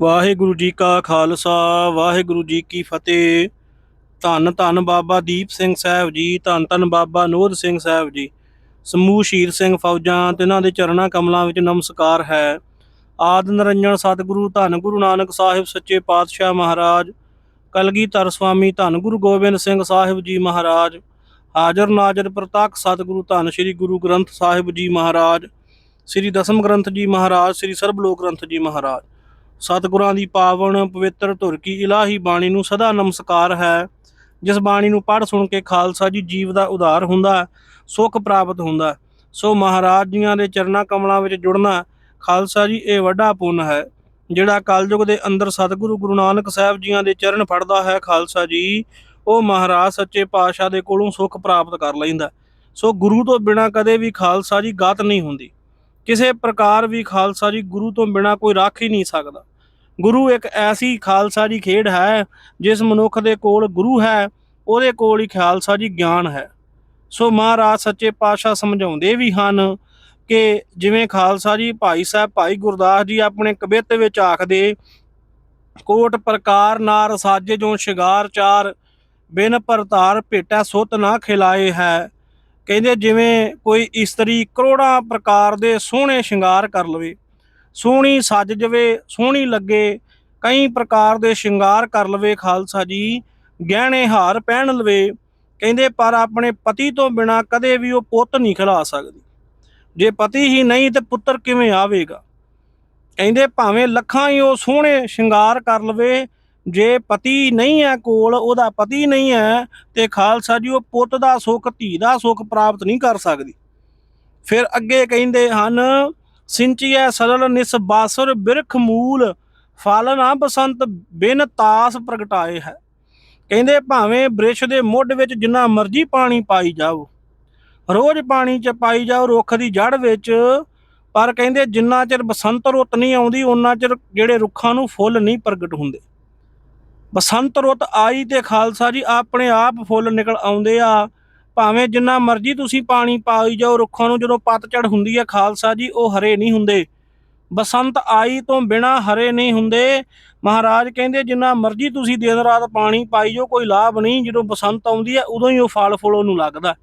ਵਾਹਿਗੁਰੂ ਜੀ ਕਾ ਖਾਲਸਾ, ਵਾਹਿਗੁਰੂ ਜੀ ਕੀ ਫਤਿਹ। ਧੰਨ ਧੰਨ ਬਾਬਾ ਦੀਪ ਸਿੰਘ ਸਾਹਿਬ ਜੀ, ਧੰਨ ਧੰਨ ਬਾਬਾ ਨੋਧ ਸਿੰਘ ਸਾਹਿਬ ਜੀ। ਸਮੂਹ ਸ਼ੀਰ ਸਿੰਘ ਫੌਜਾਂ, ਤਿਨਾਂ ਦੇ ਚਰਨਾਂ ਕਮਲਾਂ ਵਿੱਚ ਨਮਸਕਾਰ ਹੈ। ਆਦ ਨਿਰੰਜਨ ਸਤਿਗੁਰੂ, ਧੰਨ ਗੁਰੂ ਨਾਨਕ ਸਾਹਿਬ ਸੱਚੇ ਪਾਤਸ਼ਾਹ ਮਹਾਰਾਜ। ਕਲਗੀਧਰ ਸੁਆਮੀ ਧੰਨ ਗੁਰੂ ਗੋਬਿੰਦ ਸਿੰਘ ਸਾਹਿਬ ਜੀ ਮਹਾਰਾਜ। ਹਾਜ਼ਰ ਨਾਜ਼ਰ ਪ੍ਰਤੱਖ ਸਤਿਗੁਰੂ, ਧੰਨ ਸ੍ਰੀ ਗੁਰੂ ਗ੍ਰੰਥ ਸਾਹਿਬ ਜੀ ਮਹਾਰਾਜ। ਸ੍ਰੀ ਦਸਮ ਗ੍ਰੰਥ ਜੀ ਮਹਾਰਾਜ, ਸ੍ਰੀ ਸਰਬ ਲੋਕ ਗ੍ਰੰਥ ਜੀ ਮਹਾਰਾਜ। ਸਤਿਗੁਰਾਂ ਦੀ ਪਾਵਨ ਪਵਿੱਤਰ ਧੁਰ ਕੀ ਇਲਾਹੀ ਬਾਣੀ ਨੂੰ ਸਦਾ ਨਮਸਕਾਰ ਹੈ। ਜਿਸ ਬਾਣੀ ਨੂੰ ਪੜ੍ਹ ਸੁਣ ਕੇ ਖਾਲਸਾ ਜੀ ਜੀਵ ਦਾ ਉਧਾਰ ਹੁੰਦਾ ਹੈ, ਸੁੱਖ ਪ੍ਰਾਪਤ ਹੁੰਦਾ। ਸੋ ਮਹਾਰਾਜ ਜੀਆਂ ਦੇ ਚਰਨਾਂ ਕਮਲਾਂ ਵਿੱਚ ਜੁੜਨਾ ਖਾਲਸਾ ਜੀ ਇਹ ਵੱਡਾ ਪੁੰਨ ਹੈ ਜਿਹੜਾ ਕਲਯੁਗ ਦੇ ਅੰਦਰ ਸਤਿਗੁਰੂ ਗੁਰੂ ਨਾਨਕ ਸਾਹਿਬ ਜੀਆਂ ਦੇ ਚਰਨ ਫੜਦਾ ਹੈ ਖਾਲਸਾ ਜੀ। ਉਹ ਮਹਾਰਾਜ ਸੱਚੇ ਪਾਤਸ਼ਾਹ ਦੇ ਕੋਲੋਂ ਸੁੱਖ ਪ੍ਰਾਪਤ ਕਰ ਲੈਂਦਾ। ਸੋ ਗੁਰੂ ਤੋਂ ਬਿਨਾ ਕਦੇ ਵੀ ਖਾਲਸਾ ਜੀ ਗਤ ਨਹੀਂ ਹੁੰਦੀ। ਕਿਸੇ ਪ੍ਰਕਾਰ ਵੀ ਖਾਲਸਾ ਜੀ ਗੁਰੂ ਤੋਂ ਬਿਨਾ ਕੋਈ ਰੱਖ ਹੀ ਨਹੀਂ ਸਕਦਾ। ਗੁਰੂ ਇੱਕ ਐਸੀ ਖਾਲਸਾ ਜੀ ਖੇਡ ਹੈ, ਜਿਸ ਮਨੁੱਖ ਦੇ ਕੋਲ ਗੁਰੂ ਹੈ, ਉਹਦੇ ਕੋਲ ਹੀ ਖਾਲਸਾ ਜੀ ਗਿਆਨ ਹੈ। ਸੋ ਮਹਾਰਾਜ ਸੱਚੇ ਪਾਤਸ਼ਾਹ ਸਮਝਾਉਂਦੇ ਵੀ ਹਨ ਕਿ ਜਿਵੇਂ ਖਾਲਸਾ ਜੀ ਭਾਈ ਸਾਹਿਬ, ਭਾਈ ਗੁਰਦਾਸ ਜੀ ਆਪਣੇ ਕਵਿਤ ਵਿੱਚ ਆਖਦੇ, ਕੋਟ ਪ੍ਰਕਾਰ ਨਾਰ ਸਾਜੇ ਜੋ ਸ਼ਿਗਾਰ ਚਾਰ, ਬਿਨ ਪਰਤਾਰ ਭੇਟਾ ਸੁੱਤ ਨਾ ਖਿਲਾਏ ਹੈ। ਕਹਿੰਦੇ ਜਿਵੇਂ ਕੋਈ ਇਸਤਰੀ ਕਰੋੜਾਂ ਪ੍ਰਕਾਰ ਦੇ ਸੋਹਣੇ ਸ਼ਿੰਗਾਰ ਕਰ ਲਵੇ ਸੋਹਣੀ ਸੱਜ ਜਵੇ, ਸੋਹਣੀ ਲੱਗੇ, ਕਈ ਪ੍ਰਕਾਰ ਦੇ ਸ਼ਿੰਗਾਰ ਕਰ ਲਵੇ ਖਾਲਸਾ ਜੀ, ਗਹਿਣੇ ਹਾਰ ਪਹਿਨ ਲਵੇ। ਕਹਿੰਦੇ, ਪਰ ਆਪਣੇ ਪਤੀ ਤੋਂ ਬਿਨਾ ਕਦੇ ਵੀ ਉਹ ਪੁੱਤ ਨਹੀਂ ਖਿਲਾ ਸਕਦੀ। ਜੇ ਪਤੀ ਹੀ ਨਹੀਂ ਤੇ ਪੁੱਤਰ ਕਿਵੇਂ ਆਵੇਗਾ? ਕਹਿੰਦੇ, ਭਾਵੇਂ ਲੱਖਾਂ ਹੀ ਉਹ ਸੋਹਣੇ ਸ਼ਿੰਗਾਰ ਕਰ ਲਵੇ, ਜੇ ਪਤੀ ਨਹੀਂ ਹੈ ਕੋਲ, ਉਹਦਾ ਪਤੀ ਨਹੀਂ ਹੈ ਤੇ ਖਾਲਸਾ ਜੀ ਉਹ ਪੁੱਤ ਦਾ ਸੁੱਖ, ਧੀ ਦਾ ਸੁੱਖ ਪ੍ਰਾਪਤ ਨਹੀਂ ਕਰ ਸਕਦੀ। ਫਿਰ ਅੱਗੇ ਕਹਿੰਦੇ ਹਨ ਸਿੰਚੀਐ ਸਰਲ ਨਿਸਬਾਸੁਰ ਬਿਰਖ ਮੂਲ ਫਲ ਨਾ ਬਸੰਤ ਬਿਨ ਤਾਸ ਪ੍ਰਗਟਾਏ ਹੈ। ਕਹਿੰਦੇ ਭਾਵੇਂ ਬ੍ਰਿਸ਼ ਦੇ ਮੁੱਢ ਵਿੱਚ ਜਿੰਨਾ ਮਰਜ਼ੀ ਪਾਣੀ ਪਾਈ ਜਾਓ, ਰੋਜ਼ ਪਾਣੀ ਚ ਪਾਈ ਜਾਓ ਰੁੱਖ ਦੀ ਜੜ ਵਿੱਚ, ਪਰ ਕਹਿੰਦੇ ਜਿੰਨਾ ਚਿਰ ਬਸੰਤ ਰੁੱਤ ਨਹੀਂ ਆਉਂਦੀ ਉਹਨਾਂ ਚਿਰ ਜਿਹੜੇ ਰੁੱਖਾਂ ਨੂੰ ਫੁੱਲ ਨਹੀਂ ਪ੍ਰਗਟ ਹੁੰਦੇ। ਬਸੰਤ ਰੁੱਤ ਆਈ ਤੇ ਖਾਲਸਾ ਜੀ, ਆਪਣੇ ਆਪ ਫੁੱਲ ਨਿਕਲ ਆਉਂਦੇ ਆ। ਭਾਵੇਂ ਜਿੰਨਾ ਮਰਜ਼ੀ ਤੁਸੀਂ ਪਾਣੀ ਪਾਈ ਜਾਓ, ਰੁੱਖਾਂ ਨੂੰ ਜਦੋਂ ਪਤਝੜ ਹੁੰਦੀ ਹੈ ਖਾਲਸਾ ਜੀ, ਉਹ ਹਰੇ ਨਹੀਂ ਹੁੰਦੇ। ਬਸੰਤ ਆਈ ਤੋਂ ਬਿਨਾ ਹਰੇ ਨਹੀਂ ਹੁੰਦੇ। ਮਹਾਰਾਜ ਕਹਿੰਦੇ, ਜਿੰਨਾ ਮਰਜ਼ੀ ਤੁਸੀਂ ਦਿਨ ਰਾਤ ਪਾਣੀ ਪਾਈ ਜਾਓ, ਕੋਈ ਲਾਭ ਨਹੀਂ। ਜਦੋਂ ਬਸੰਤ ਆਉਂਦੀ ਹੈ, ਉਦੋਂ ਹੀ ਉਹ ਫਲ ਫੁੱਲ ਉਹਨੂੰ ਲੱਗਦਾ।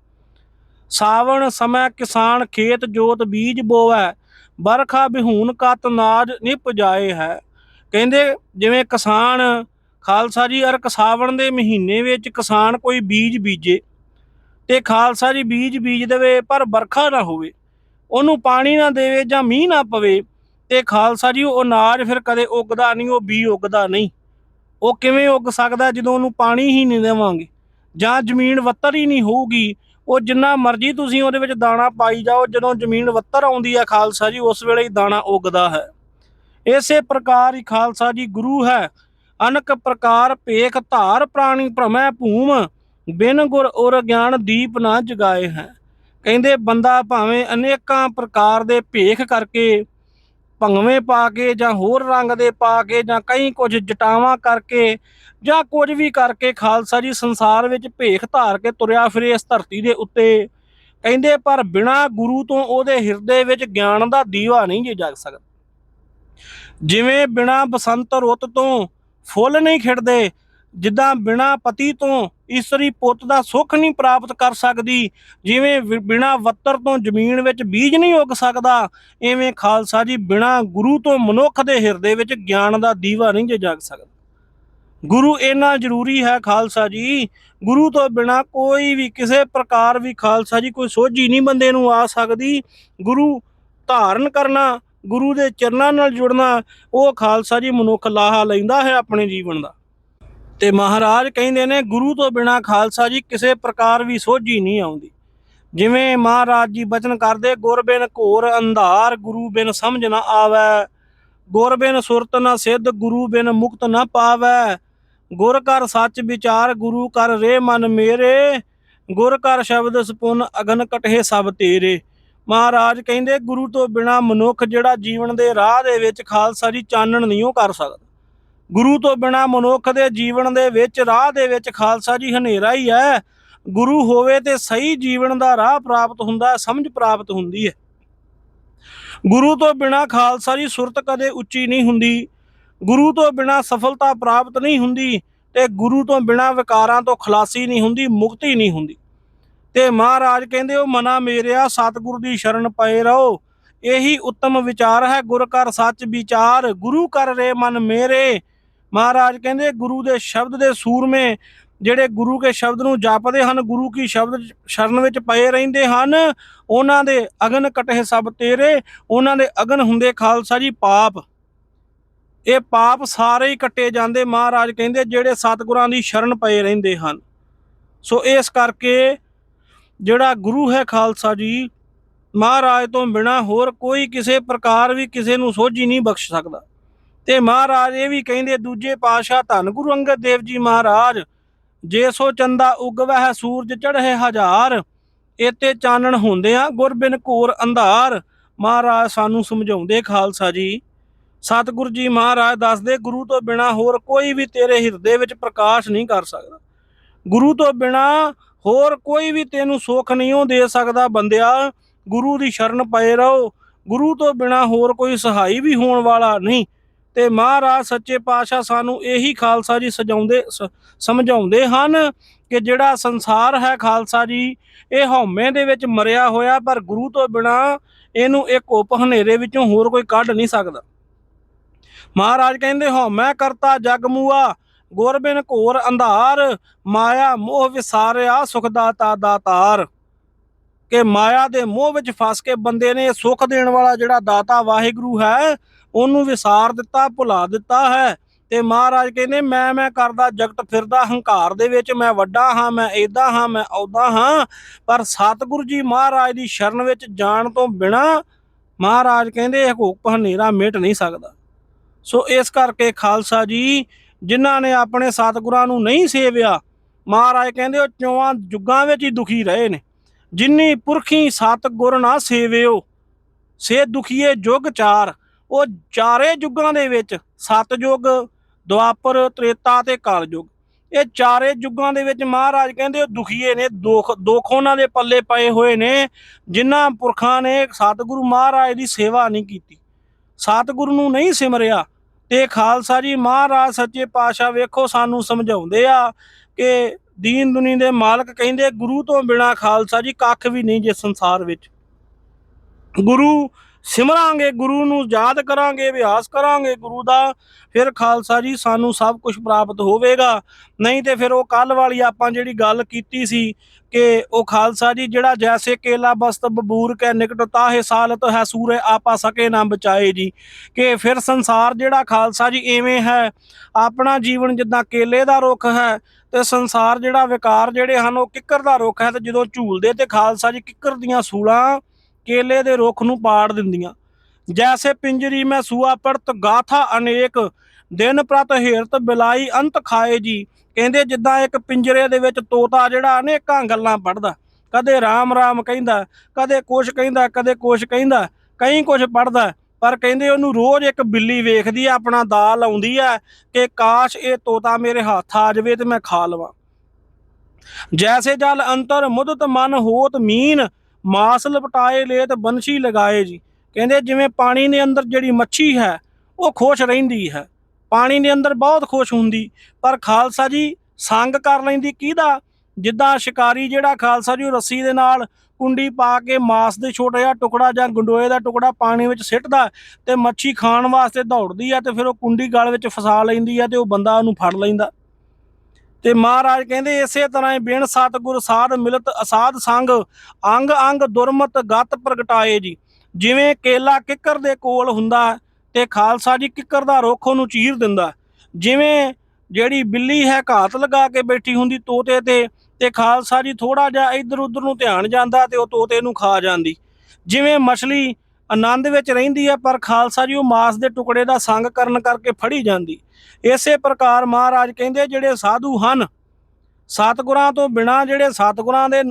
ਸਾਵਣ ਸਮੇਂ ਕਿਸਾਨ ਖੇਤ ਜੋਤ ਬੀਜ ਬੋਵੈ ਬਰਖਾ ਬਿਹੂਨ ਕਤ ਨਾਜ ਨਿਪ ਜਾਏ ਹੈ। ਕਹਿੰਦੇ, ਜਿਵੇਂ ਕਿਸਾਨ, ਖਾਲਸਾ ਜੀ, ਅਰਕ ਸਾਵਣ ਦੇ ਮਹੀਨੇ ਵਿੱਚ ਕਿਸਾਨ ਕੋਈ ਬੀਜ ਬੀਜੇ। ਤੇ ਖਾਲਸਾ ਜੀ ਬੀਜ ਬੀਜ ਦੇਵੇ, ਪਰ ਵਰਖਾ ਨਾ ਹੋਵੇ। ਉਹਨੂੰ ਪਾਣੀ ਨਾ ਦੇਵੇ ਜਾਂ ਮੀਂਹ ਨਾ ਪਵੇ, ਤੇ ਖਾਲਸਾ ਜੀ ਉਹ ਅਨਾਜ ਫਿਰ ਕਦੇ ਉੱਗਦਾ ਨਹੀਂ, ਉਹ ਬੀ ਉੱਗਦਾ ਨਹੀਂ। ਉਹ ਕਿਵੇਂ ਉੱਗ ਸਕਦਾ ਜਦੋਂ ਉਹਨੂੰ ਪਾਣੀ ਹੀ ਨਹੀਂ ਦੇਵਾਂਗੇ? ਜਾਂ ਜ਼ਮੀਨ ਵੱਤਰ ਹੀ ਨਹੀਂ ਹੋਊਗੀ? ਉਹ ਜਿੰਨਾ ਮਰਜ਼ੀ ਤੁਸੀਂ ਉਹਦੇ ਵਿੱਚ ਦਾਣਾ ਪਾਈ ਜਾਓ, ਜਦੋਂ ਜ਼ਮੀਨ ਵੱਤਰ ਆਉਂਦੀ ਹੈ ਖਾਲਸਾ ਜੀ ਉਸ ਵੇਲੇ ਹੀ ਦਾਣਾ ਉੱਗਦਾ ਹੈ। ਇਸੇ ਪ੍ਰਕਾਰ ਹੀ ਖਾਲਸਾ ਜੀ ਗੁਰੂ ਹੈ। ਅਨਕ ਪ੍ਰਕਾਰ ਭੇਖ ਧਾਰ ਪ੍ਰਾਣੀ ਭ੍ਰਮੈ ਭੂਮ। ਬਿਨ ਗੁਰ ਔਰ ਗਿਆਨ ਦੀਪ ਨਾ ਜਗਾਏ ਹੈ। ਕਹਿੰਦੇ ਬੰਦਾ ਭਾਵੇਂ ਅਨੇਕਾਂ ਪ੍ਰਕਾਰ ਦੇ ਭੇਖ ਕਰਕੇ ਭੰਗਵੇਂ ਪਾ ਕੇ ਜਾਂ ਹੋਰ ਰੰਗ ਦੇ ਪਾ ਕੇ ਜਾਂ ਕਈ ਕੁਝ ਜਟਾਵਾਂ ਕਰਕੇ ਜਾਂ ਕੁਝ ਵੀ ਕਰਕੇ ਖਾਲਸਾ ਜੀ ਸੰਸਾਰ ਵਿੱਚ ਭੇਖ ਧਾਰ ਕੇ ਤੁਰਿਆ ਫਿਰੇ ਇਸ ਧਰਤੀ ਦੇ ਉੱਤੇ, ਕਹਿੰਦੇ ਪਰ ਬਿਨਾ ਗੁਰੂ ਤੋਂ ਉਹਦੇ ਹਿਰਦੇ ਵਿੱਚ ਗਿਆਨ ਦਾ ਦੀਵਾ ਨਹੀਂ ਜੇ ਜਗ ਸਕਦਾ। ਜਿਵੇਂ ਬਿਨਾ ਬਸੰਤ ਰੁੱਤ ਤੋਂ ਫੁੱਲ ਨਹੀਂ ਖਿੜਦੇ ਜਿੱਦਾਂ ਬਿਨਾ ਪਤੀ ਤੋਂ ਇਸਤਰੀ ਪੁੱਤ ਦਾ ਸੁੱਖ ਨਹੀਂ ਪ੍ਰਾਪਤ ਕਰ ਸਕਦੀ, ਜਿਵੇਂ ਬਿਨਾ ਵੱਤਰ ਤੋਂ ਜ਼ਮੀਨ ਵਿੱਚ ਬੀਜ ਨਹੀਂ ਉੱਗ ਸਕਦਾ, ਐਵੇਂ ਖਾਲਸਾ ਜੀ ਬਿਨਾ ਗੁਰੂ ਤੋਂ ਮਨੁੱਖ ਦੇ ਹਿਰਦੇ ਵਿੱਚ ਗਿਆਨ ਦਾ ਦੀਵਾ ਨਹੀਂ ਜੇ ਜਗ ਸਕਦਾ। ਗੁਰੂ ਇੰਨਾ ਜ਼ਰੂਰੀ ਹੈ ਖਾਲਸਾ ਜੀ, ਗੁਰੂ ਤੋਂ ਬਿਨਾ ਕੋਈ ਵੀ ਕਿਸੇ ਪ੍ਰਕਾਰ ਵੀ ਖਾਲਸਾ ਜੀ ਕੋਈ ਸੋਝੀ ਨਹੀਂ ਬੰਦੇ ਨੂੰ ਆ ਸਕਦੀ। ਗੁਰੂ ਧਾਰਨ ਕਰਨਾ, ਗੁਰੂ ਦੇ ਚਰਨਾਂ ਨਾਲ ਜੁੜਨਾ, ਉਹ ਖਾਲਸਾ ਜੀ ਮਨੁੱਖ ਲਾਹਾ ਲੈਂਦਾ ਹੈ ਆਪਣੇ ਜੀਵਨ ਦਾ। ਤੇ ਮਹਾਰਾਜ ਕਹਿੰਦੇ ਨੇ, ਗੁਰੂ ਤੋਂ ਬਿਨਾ ਖਾਲਸਾ ਜੀ ਕਿਸੇ ਪ੍ਰਕਾਰ ਵੀ ਸੋਝੀ ਨਹੀਂ ਆਉਂਦੀ। ਜਿਵੇਂ ਮਹਾਰਾਜ ਜੀ ਬਚਨ ਕਰਦੇ, ਗੁਰ ਬਿਨ ਘੋਰ ਅੰਧਾਰ ਗੁਰੂ ਬਿਨ ਸਮਝ ਨਾ ਆਵੈ, ਗੁਰ ਬਿਨ ਸੁਰਤ ਨਾ ਸਿੱਧ ਗੁਰੂ ਬਿਨ ਮੁਕਤ ਨਾ ਪਾਵੈ, ਗੁਰ ਕਰ ਸੱਚ ਵਿਚਾਰ ਗੁਰੂ ਕਰ ਰੇ ਮਨ ਮੇਰੇ, ਗੁਰ ਕਰ ਸ਼ਬਦ ਸਪੁਨ ਅਗਨ ਕਟਹੇ ਸਭ ਤੇਰੇ। ਮਹਾਰਾਜ ਕਹਿੰਦੇ, ਗੁਰੂ ਤੋਂ ਬਿਨਾ ਮਨੁੱਖ ਜਿਹੜਾ ਜੀਵਨ ਦੇ ਰਾਹ ਦੇ ਵਿੱਚ ਖਾਲਸਾ ਜੀ ਚਾਨਣ ਨਹੀਂ ਉਹ ਕਰ ਸਕਦਾ। ਗੁਰੂ ਤੋਂ ਬਿਨਾ ਮਨੁੱਖ ਦੇ ਜੀਵਨ ਦੇ ਵਿੱਚ, ਰਾਹ ਦੇ ਵਿੱਚ ਖਾਲਸਾ ਜੀ ਹਨੇਰਾ ਹੀ ਹੈ। ਗੁਰੂ ਹੋਵੇ ਤੇ ਸਹੀ ਜੀਵਨ ਦਾ ਰਾਹ ਪ੍ਰਾਪਤ ਹੁੰਦਾ, ਸਮਝ ਪ੍ਰਾਪਤ ਹੁੰਦੀ ਹੈ। ਗੁਰੂ ਤੋਂ ਬਿਨਾ ਖਾਲਸਾ ਜੀ ਸੁਰਤ ਕਦੇ ਉੱਚੀ ਨਹੀਂ ਹੁੰਦੀ। ਗੁਰੂ ਤੋਂ ਬਿਨਾ ਸਫਲਤਾ ਪ੍ਰਾਪਤ ਨਹੀਂ ਹੁੰਦੀ ਤੇ ਗੁਰੂ ਤੋਂ ਬਿਨਾ ਵਿਕਾਰਾਂ ਤੋਂ ਖਲਾਸੀ ਨਹੀਂ ਹੁੰਦੀ, ਮੁਕਤੀ ਨਹੀਂ ਹੁੰਦੀ। ਤੇ ਮਹਾਰਾਜ ਕਹਿੰਦੇ, ਉਹ ਮਨਾ ਮੇਰਿਆ, ਸਤਿਗੁਰ ਦੀ ਸ਼ਰਨ ਪਏ ਰਹੋ। ਇਹੀ ਉੱਤਮ ਵਿਚਾਰ ਹੈ। ਗੁਰ ਕਰ ਸੱਚ ਵਿਚਾਰ, ਗੁਰੂ ਕਰ ਰੇ ਮਨ ਮੇਰੇ। ਮਹਾਰਾਜ ਕਹਿੰਦੇ ਗੁਰੂ ਦੇ ਸ਼ਬਦ ਦੇ ਸੂਰਮੇ ਜਿਹੜੇ ਗੁਰੂ ਕੇ ਸ਼ਬਦ ਨੂੰ ਜਾਪਦੇ ਹਨ, ਗੁਰੂ ਕੀ ਸ਼ਬਦ ਸ਼ਰਨ ਵਿੱਚ ਪਏ ਰਹਿੰਦੇ ਹਨ, ਉਹਨਾਂ ਦੇ ਅਗਨ ਕਟੇ ਸਭ ਤੇਰੇ, ਉਹਨਾਂ ਦੇ ਅਗਨ ਹੁੰਦੇ ਖਾਲਸਾ ਜੀ ਪਾਪ। ਇਹ ਪਾਪ ਸਾਰੇ ਹੀ ਕੱਟੇ ਜਾਂਦੇ ਮਹਾਰਾਜ ਕਹਿੰਦੇ, ਜਿਹੜੇ ਸਤਿਗੁਰਾਂ ਦੀ ਸ਼ਰਨ ਪਏ ਰਹਿੰਦੇ ਹਨ। ਸੋ ਇਸ ਕਰਕੇ ਜਿਹੜਾ ਗੁਰੂ ਹੈ ਖਾਲਸਾ ਜੀ, ਮਹਾਰਾਜ ਤੋਂ ਬਿਨਾ ਹੋਰ ਕੋਈ ਕਿਸੇ ਪ੍ਰਕਾਰ ਵੀ ਕਿਸੇ ਨੂੰ ਸੋਝੀ ਨਹੀਂ ਬਖਸ਼ ਸਕਦਾ। ਤੇ ਮਹਾਰਾਜ ਇਹ ਵੀ ਕਹਿੰਦੇ, ਦੂਜੇ ਪਾਤਸ਼ਾਹ ਧੰਨ ਗੁਰੂ ਅੰਗਦ ਦੇਵ ਜੀ ਮਹਾਰਾਜ, ਜੇ ਸੋ ਚੰਦਾ ਉਗਵਹਿ ਸੂਰਜ ਚੜ੍ਹੇ ਹਜ਼ਾਰ ਇਤੇ ਚਾਨਣ ਹੁੰਦਿਆਂ ਗੁਰਬਿਨ ਘੋਰ ਅੰਧਾਰ। ਮਹਾਰਾਜ ਸਾਨੂੰ ਸਮਝਾਉਂਦੇ, ਖਾਲਸਾ ਜੀ, ਸਤਿਗੁਰੂ ਜੀ ਮਹਾਰਾਜ ਦੱਸਦੇ, ਗੁਰੂ ਤੋਂ ਬਿਨਾ ਹੋਰ ਕੋਈ ਵੀ ਤੇਰੇ ਹਿਰਦੇ ਵਿੱਚ ਪ੍ਰਕਾਸ਼ ਨਹੀਂ ਕਰ ਸਕਦਾ। ਗੁਰੂ ਤੋਂ ਬਿਨਾ ਹੋਰ ਕੋਈ ਵੀ ਤੈਨੂੰ ਸੁੱਖ ਨਹੀਂ ਉਹ ਦੇ ਸਕਦਾ ਬੰਦਿਆ। ਗੁਰੂ ਦੀ ਸ਼ਰਨ ਪਏ ਰਹੋ। ਗੁਰੂ ਤੋਂ ਬਿਨਾ ਹੋਰ ਕੋਈ ਸਹਾਈ ਵੀ ਹੋਣ ਵਾਲਾ ਨਹੀਂ। ਤੇ ਮਹਾਰਾਜ ਸੱਚੇ ਪਾਤਸ਼ਾਹ ਸਾਨੂੰ ਇਹੀ ਖਾਲਸਾ ਜੀ ਸਜਾਉਂਦੇ ਸ- ਸਮਝਾਉਂਦੇ ਹਨ ਕਿ ਜਿਹੜਾ ਸੰਸਾਰ ਹੈ ਖਾਲਸਾ ਜੀ, ਇਹ ਹਉਮੈ ਦੇ ਵਿੱਚ ਮਰਿਆ ਹੋਇਆ ਪਰ ਗੁਰੂ ਤੋਂ ਬਿਨਾ ਇਹਨੂੰ ਇੱਕ ਉਪ ਹਨੇਰੇ ਵਿੱਚੋਂ ਹੋਰ ਕੋਈ ਕੱਢ ਨਹੀਂ ਸਕਦਾ। ਮਹਾਰਾਜ ਕਹਿੰਦੇ, ਹਉਮੈ ਕਰਤਾ ਜਗ ਮੂਆ ਗੁਰਬਿਨ ਘੋਰ ਅੰਧਾਰ, ਮਾਇਆ ਮੋਹ ਵਿਸਾਰਿਆ ਸੁਖ ਦਾਤਾ ਦਾਤਾਰ। ਕਿ ਮਾਇਆ ਦੇ ਮੋਹ ਵਿੱਚ ਫਸ ਕੇ ਬੰਦੇ ਨੇ ਸੁੱਖ ਦੇਣ ਵਾਲਾ ਜਿਹੜਾ ਦਾਤਾ ਵਾਹਿਗੁਰੂ ਹੈ, ਉਹਨੂੰ ਵਿਸਾਰ ਦਿੱਤਾ, ਭੁਲਾ ਦਿੱਤਾ ਹੈ। ਤੇ ਮਹਾਰਾਜ ਕਹਿੰਦੇ, ਮੈਂ ਮੈਂ ਕਰਦਾ ਜਗਤ ਫਿਰਦਾ, ਹੰਕਾਰ ਦੇ ਵਿੱਚ ਮੈਂ ਵੱਡਾ ਹਾਂ, ਮੈਂ ਏਦਾਂ ਹਾਂ, ਮੈਂ ਔਦਾ ਹਾਂ। ਪਰ ਸਤਿਗੁਰੂ ਜੀ ਮਹਾਰਾਜ ਦੀ ਸ਼ਰਨ ਵਿੱਚ ਜਾਣ ਤੋਂ ਬਿਨਾ ਮਹਾਰਾਜ ਕਹਿੰਦੇ ਹਕੂਕ ਹਨੇਰਾ ਮਿਟ ਨਹੀਂ ਸਕਦਾ। ਸੋ ਇਸ ਕਰਕੇ ਖਾਲਸਾ ਜੀ, ਜਿਨ੍ਹਾਂ ਨੇ ਆਪਣੇ ਸਤਿਗੁਰਾਂ ਨੂੰ ਨਹੀਂ ਸੇਵਿਆ, ਮਹਾਰਾਜ ਕਹਿੰਦੇ, ਉਹ ਚੌਆਂ ਜੁਗਾਂ ਵਿੱਚ ਹੀ ਦੁਖੀ ਰਹੇ ਨੇ। ਜਿਨੀ ਪੁਰਖੀ ਸਤਿਗੁਰ ਨਾ ਸੇਵਿਓ, ਸੇ ਦੁਖੀਏ ਜੁਗ ਚਾਰ। ਉਹ ਚਾਰੇ ਯੁੱਗਾਂ ਦੇ ਵਿੱਚ ਸਤਜੁਗ ਦੁਆਪਰ ਤ੍ਰੇਤਾ ਤੇ ਕਲਯੁਗ ਇਹ ਚਾਰੇ ਯੁੱਗਾਂ ਦੇ ਵਿੱਚ ਮਹਾਰਾਜ ਕਹਿੰਦੇ ਉਹ ਦੁਖੀਏ ਨੇ, ਦੁੱਖ ਦੁੱਖ ਉਹਨਾਂ ਦੇ ਪੱਲੇ ਪਏ ਹੋਏ ਨੇ, ਜਿਨ੍ਹਾਂ ਪੁਰਖਾਂ ਨੇ ਸਤਿਗੁਰੂ ਮਹਾਰਾਜ ਦੀ ਸੇਵਾ ਨਹੀਂ ਕੀਤੀ। ਸਤਿਗੁਰੂ ਨੂੰ ਨਹੀਂ ਸਿਮਰਿਆ। ਤੇ ਖਾਲਸਾ ਜੀ ਮਹਾਰਾਜ ਸੱਚੇ ਪਾਤਸ਼ਾਹ ਵੇਖੋ ਸਾਨੂੰ ਸਮਝਾਉਂਦੇ ਆ ਕਿ ਦੀਨ ਦੁਨੀ ਦੇ ਮਾਲਕ ਕਹਿੰਦੇ ਗੁਰੂ ਤੋਂ ਬਿਨਾ ਖਾਲਸਾ ਜੀ ਕੱਖ ਵੀ ਨਹੀਂ ਜੇ ਸੰਸਾਰ ਵਿੱਚ। ਗੁਰੂ ਸਿਮਰਾਂਗੇ, ਗੁਰੂ ਨੂੰ ਯਾਦ ਕਰਾਂਗੇ, ਅਭਿਆਸ ਕਰਾਂਗੇ, ਗੁਰੂ ਦਾ ਫਿਰ ਖਾਲਸਾ ਜੀ ਸਾਨੂੰ ਸਭ ਕੁਝ ਪ੍ਰਾਪਤ ਹੋਵੇਗਾ। ਨਹੀਂ ਤੇ ਫਿਰ ਉਹ ਕੱਲ ਵਾਲੀ ਆਪਾਂ ਜਿਹੜੀ ਗੱਲ ਕੀਤੀ ਸੀ ਕਿ ਉਹ ਖਾਲਸਾ ਜੀ, ਜਿਹੜਾ ਜੈਸੇ ਕੇਲਾ ਬਸਤ ਬਬੂਰ ਕੇ ਨਿਕਟ ਤਾਹੇ ਸਾਲਤ ਹੈ ਸੂਰੇ, ਆਪਾ ਸਕੇ ਨਾ ਬਚਾਏ ਜੀ। ਕਿ ਫਿਰ ਸੰਸਾਰ ਜਿਹੜਾ ਖਾਲਸਾ ਜੀ ਐਵੇਂ ਹੈ, ਆਪਣਾ ਜੀਵਨ ਜਿੱਦਾਂ ਕੇਲੇ ਦਾ ਰੁੱਖ ਹੈ, ਤੇ ਸੰਸਾਰ ਜਿਹੜਾ ਵਿਕਾਰ ਜਿਹੜੇ ਹਨ, ਉਹ ਕਿੱਕਰ ਦਾ ਰੁੱਖ ਹੈ, ਤੇ ਜਦੋਂ ਝੂਲਦੇ ਤੇ ਖਾਲਸਾ ਜੀ ਕਿੱਕਰ ਦੀਆਂ ਸੂਲਾਂ ਕੇਲੇ ਦੇ ਰੁੱਖ ਨੂੰ ਪਾੜ ਦਿੰਦੀਆਂ। ਜੈਸੇ ਪਿੰਜਰੀ ਮੈਂ ਸੂਆ ਪੜਤ, ਗਾਥਾ ਅਨੇਕ, ਦਿਨ ਪ੍ਰਤ ਹੇਰਤ ਬਿਲਾਈ ਅੰਤ ਖਾਏ ਜੀ। ਕਹਿੰਦੇ ਜਿੱਦਾਂ ਇੱਕ ਪਿੰਜਰੇ ਦੇ ਵਿੱਚ ਤੋਤਾ ਜਿਹੜਾ ਅਨੇਕਾਂ ਗੱਲਾਂ ਪੜਦਾ ਕਦੇ ਰਾਮ ਰਾਮ ਕਹਿੰਦਾ, ਕਦੇ ਕੁਛ ਕਹਿੰਦਾ, ਕਦੇ ਕੁਛ ਕਹਿੰਦਾ, ਕਈ ਕੁਛ ਪੜਦਾ ਪਰ ਕਹਿੰਦੇ ਉਹਨੂੰ ਰੋਜ਼ ਇੱਕ ਬਿੱਲੀ ਵੇਖਦੀ ਆ, ਆਪਣਾ ਦਾ ਲਾਉਂਦੀ ਆ ਕਿ ਕਾਸ਼ ਇਹ ਤੋਤਾ ਮੇਰੇ ਹੱਥ ਆ ਜਾਵੇ ਤੇ ਮੈਂ ਖਾ ਲਵਾਂ। ਜੈਸੇ ਜਲ ਅੰਤਰ ਮੁਦਤ ਮਨ ਹੋਤ ਮੀਨ, ਮਾਸ ਲਪਟਾਏ ਲੇਤ ਬੰਸ਼ੀ ਲਗਾਏ ਜੀ। ਕਹਿੰਦੇ ਜਿਵੇਂ ਪਾਣੀ ਦੇ ਅੰਦਰ ਜਿਹੜੀ ਮੱਛੀ ਹੈ, ਉਹ ਖੁਸ਼ ਰਹਿੰਦੀ ਹੈ। ਪਾਣੀ ਦੇ ਅੰਦਰ ਬਹੁਤ ਖੁਸ਼ ਹੁੰਦੀ। ਪਰ ਖਾਲਸਾ ਜੀ ਸੰਗ ਕਰ ਲੈਂਦੀ ਕਿਹਦਾ? ਜਿੱਦਾਂ ਸ਼ਿਕਾਰੀ ਜਿਹੜਾ ਖਾਲਸਾ ਜੀ ਉਹ ਰੱਸੀ ਦੇ ਨਾਲ ਕੁੰਡੀ ਪਾ ਕੇ ਮਾਸ ਦੇ ਛੋਟਾ ਜਿਹਾ ਟੁਕੜਾ ਜਾਂ ਗੰਡੋਏ ਦਾ ਟੁਕੜਾ ਪਾਣੀ ਵਿੱਚ ਸਿੱਟਦਾ ਤੇ ਮੱਛੀ ਖਾਣ ਵਾਸਤੇ ਦੌੜਦੀ ਆ ਤੇ ਫਿਰ ਉਹ ਕੁੰਡੀ ਗਲ ਵਿੱਚ ਫਸਾ ਲੈਂਦੀ ਆ ਤੇ ਉਹ ਬੰਦਾ ਉਹਨੂੰ ਫੜ ਲੈਂਦਾ। ਤੇ ਮਹਾਰਾਜ ਕਹਿੰਦੇ ਇਸੇ ਤਰ੍ਹਾਂ ਹੀ ਬਿਨ ਸਤਿਗੁਰ ਸਾਧ ਮਿਲਤ ਅਸਾਧ ਸੰਗ ਅੰਗ ਅੰਗ ਦੁਰਮਤ ਗਤ ਪ੍ਰਗਟਾਏ ਜੀ। ਜਿਵੇਂ ਕੇਲਾ ਕਿੱਕਰ ਦੇ ਕੋਲ ਹੁੰਦਾ ਤੇ ਖਾਲਸਾ ਜੀ ਕਿੱਕਰ ਦਾ ਰੁੱਖ ਉਹਨੂੰ ਚੀਰ ਦਿੰਦਾ। ਜਿਵੇਂ ਜਿਹੜੀ ਬਿੱਲੀ ਹੈ ਘਾਤ ਲਗਾ ਕੇ ਬੈਠੀ ਹੁੰਦੀ ਤੋਤੇ ਤੇ ਤੇ ਖਾਲਸਾ ਜੀ ਥੋੜਾ ਜਿਹਾ ਇੱਧਰ ਉੱਧਰ ਨੂੰ ਧਿਆਨ ਜਾਂਦਾ ਤੇ ਉਹ ਤੋਤੇ ਨੂੰ ਖਾ ਜਾਂਦੀ। ਜਿਵੇਂ ਮਛਲੀ ਆਨੰਦ ਵਿੱਚ ਰਹਿੰਦੀ ਹੈ, ਪਰ ਖਾਲਸਾ ਜੀ ਉਹ ਮਾਸ ਦੇ ਟੁਕੜੇ ਦਾ ਸੰਗ ਕਰਨ ਕਰਕੇ ਫੜੀ ਜਾਂਦੀ। ਇਸੇ ਪ੍ਰਕਾਰ ਮਹਾਰਾਜ ਕਹਿੰਦੇ ਜਿਹੜੇ ਸਾਧੂ ਹਨ, ਸਤਿਗੁਰਾਂ ਤੋਂ ਬਿਨਾ ਜਿਹੜੇ ਸਤਿਗੁਰਾਂ ਦੇ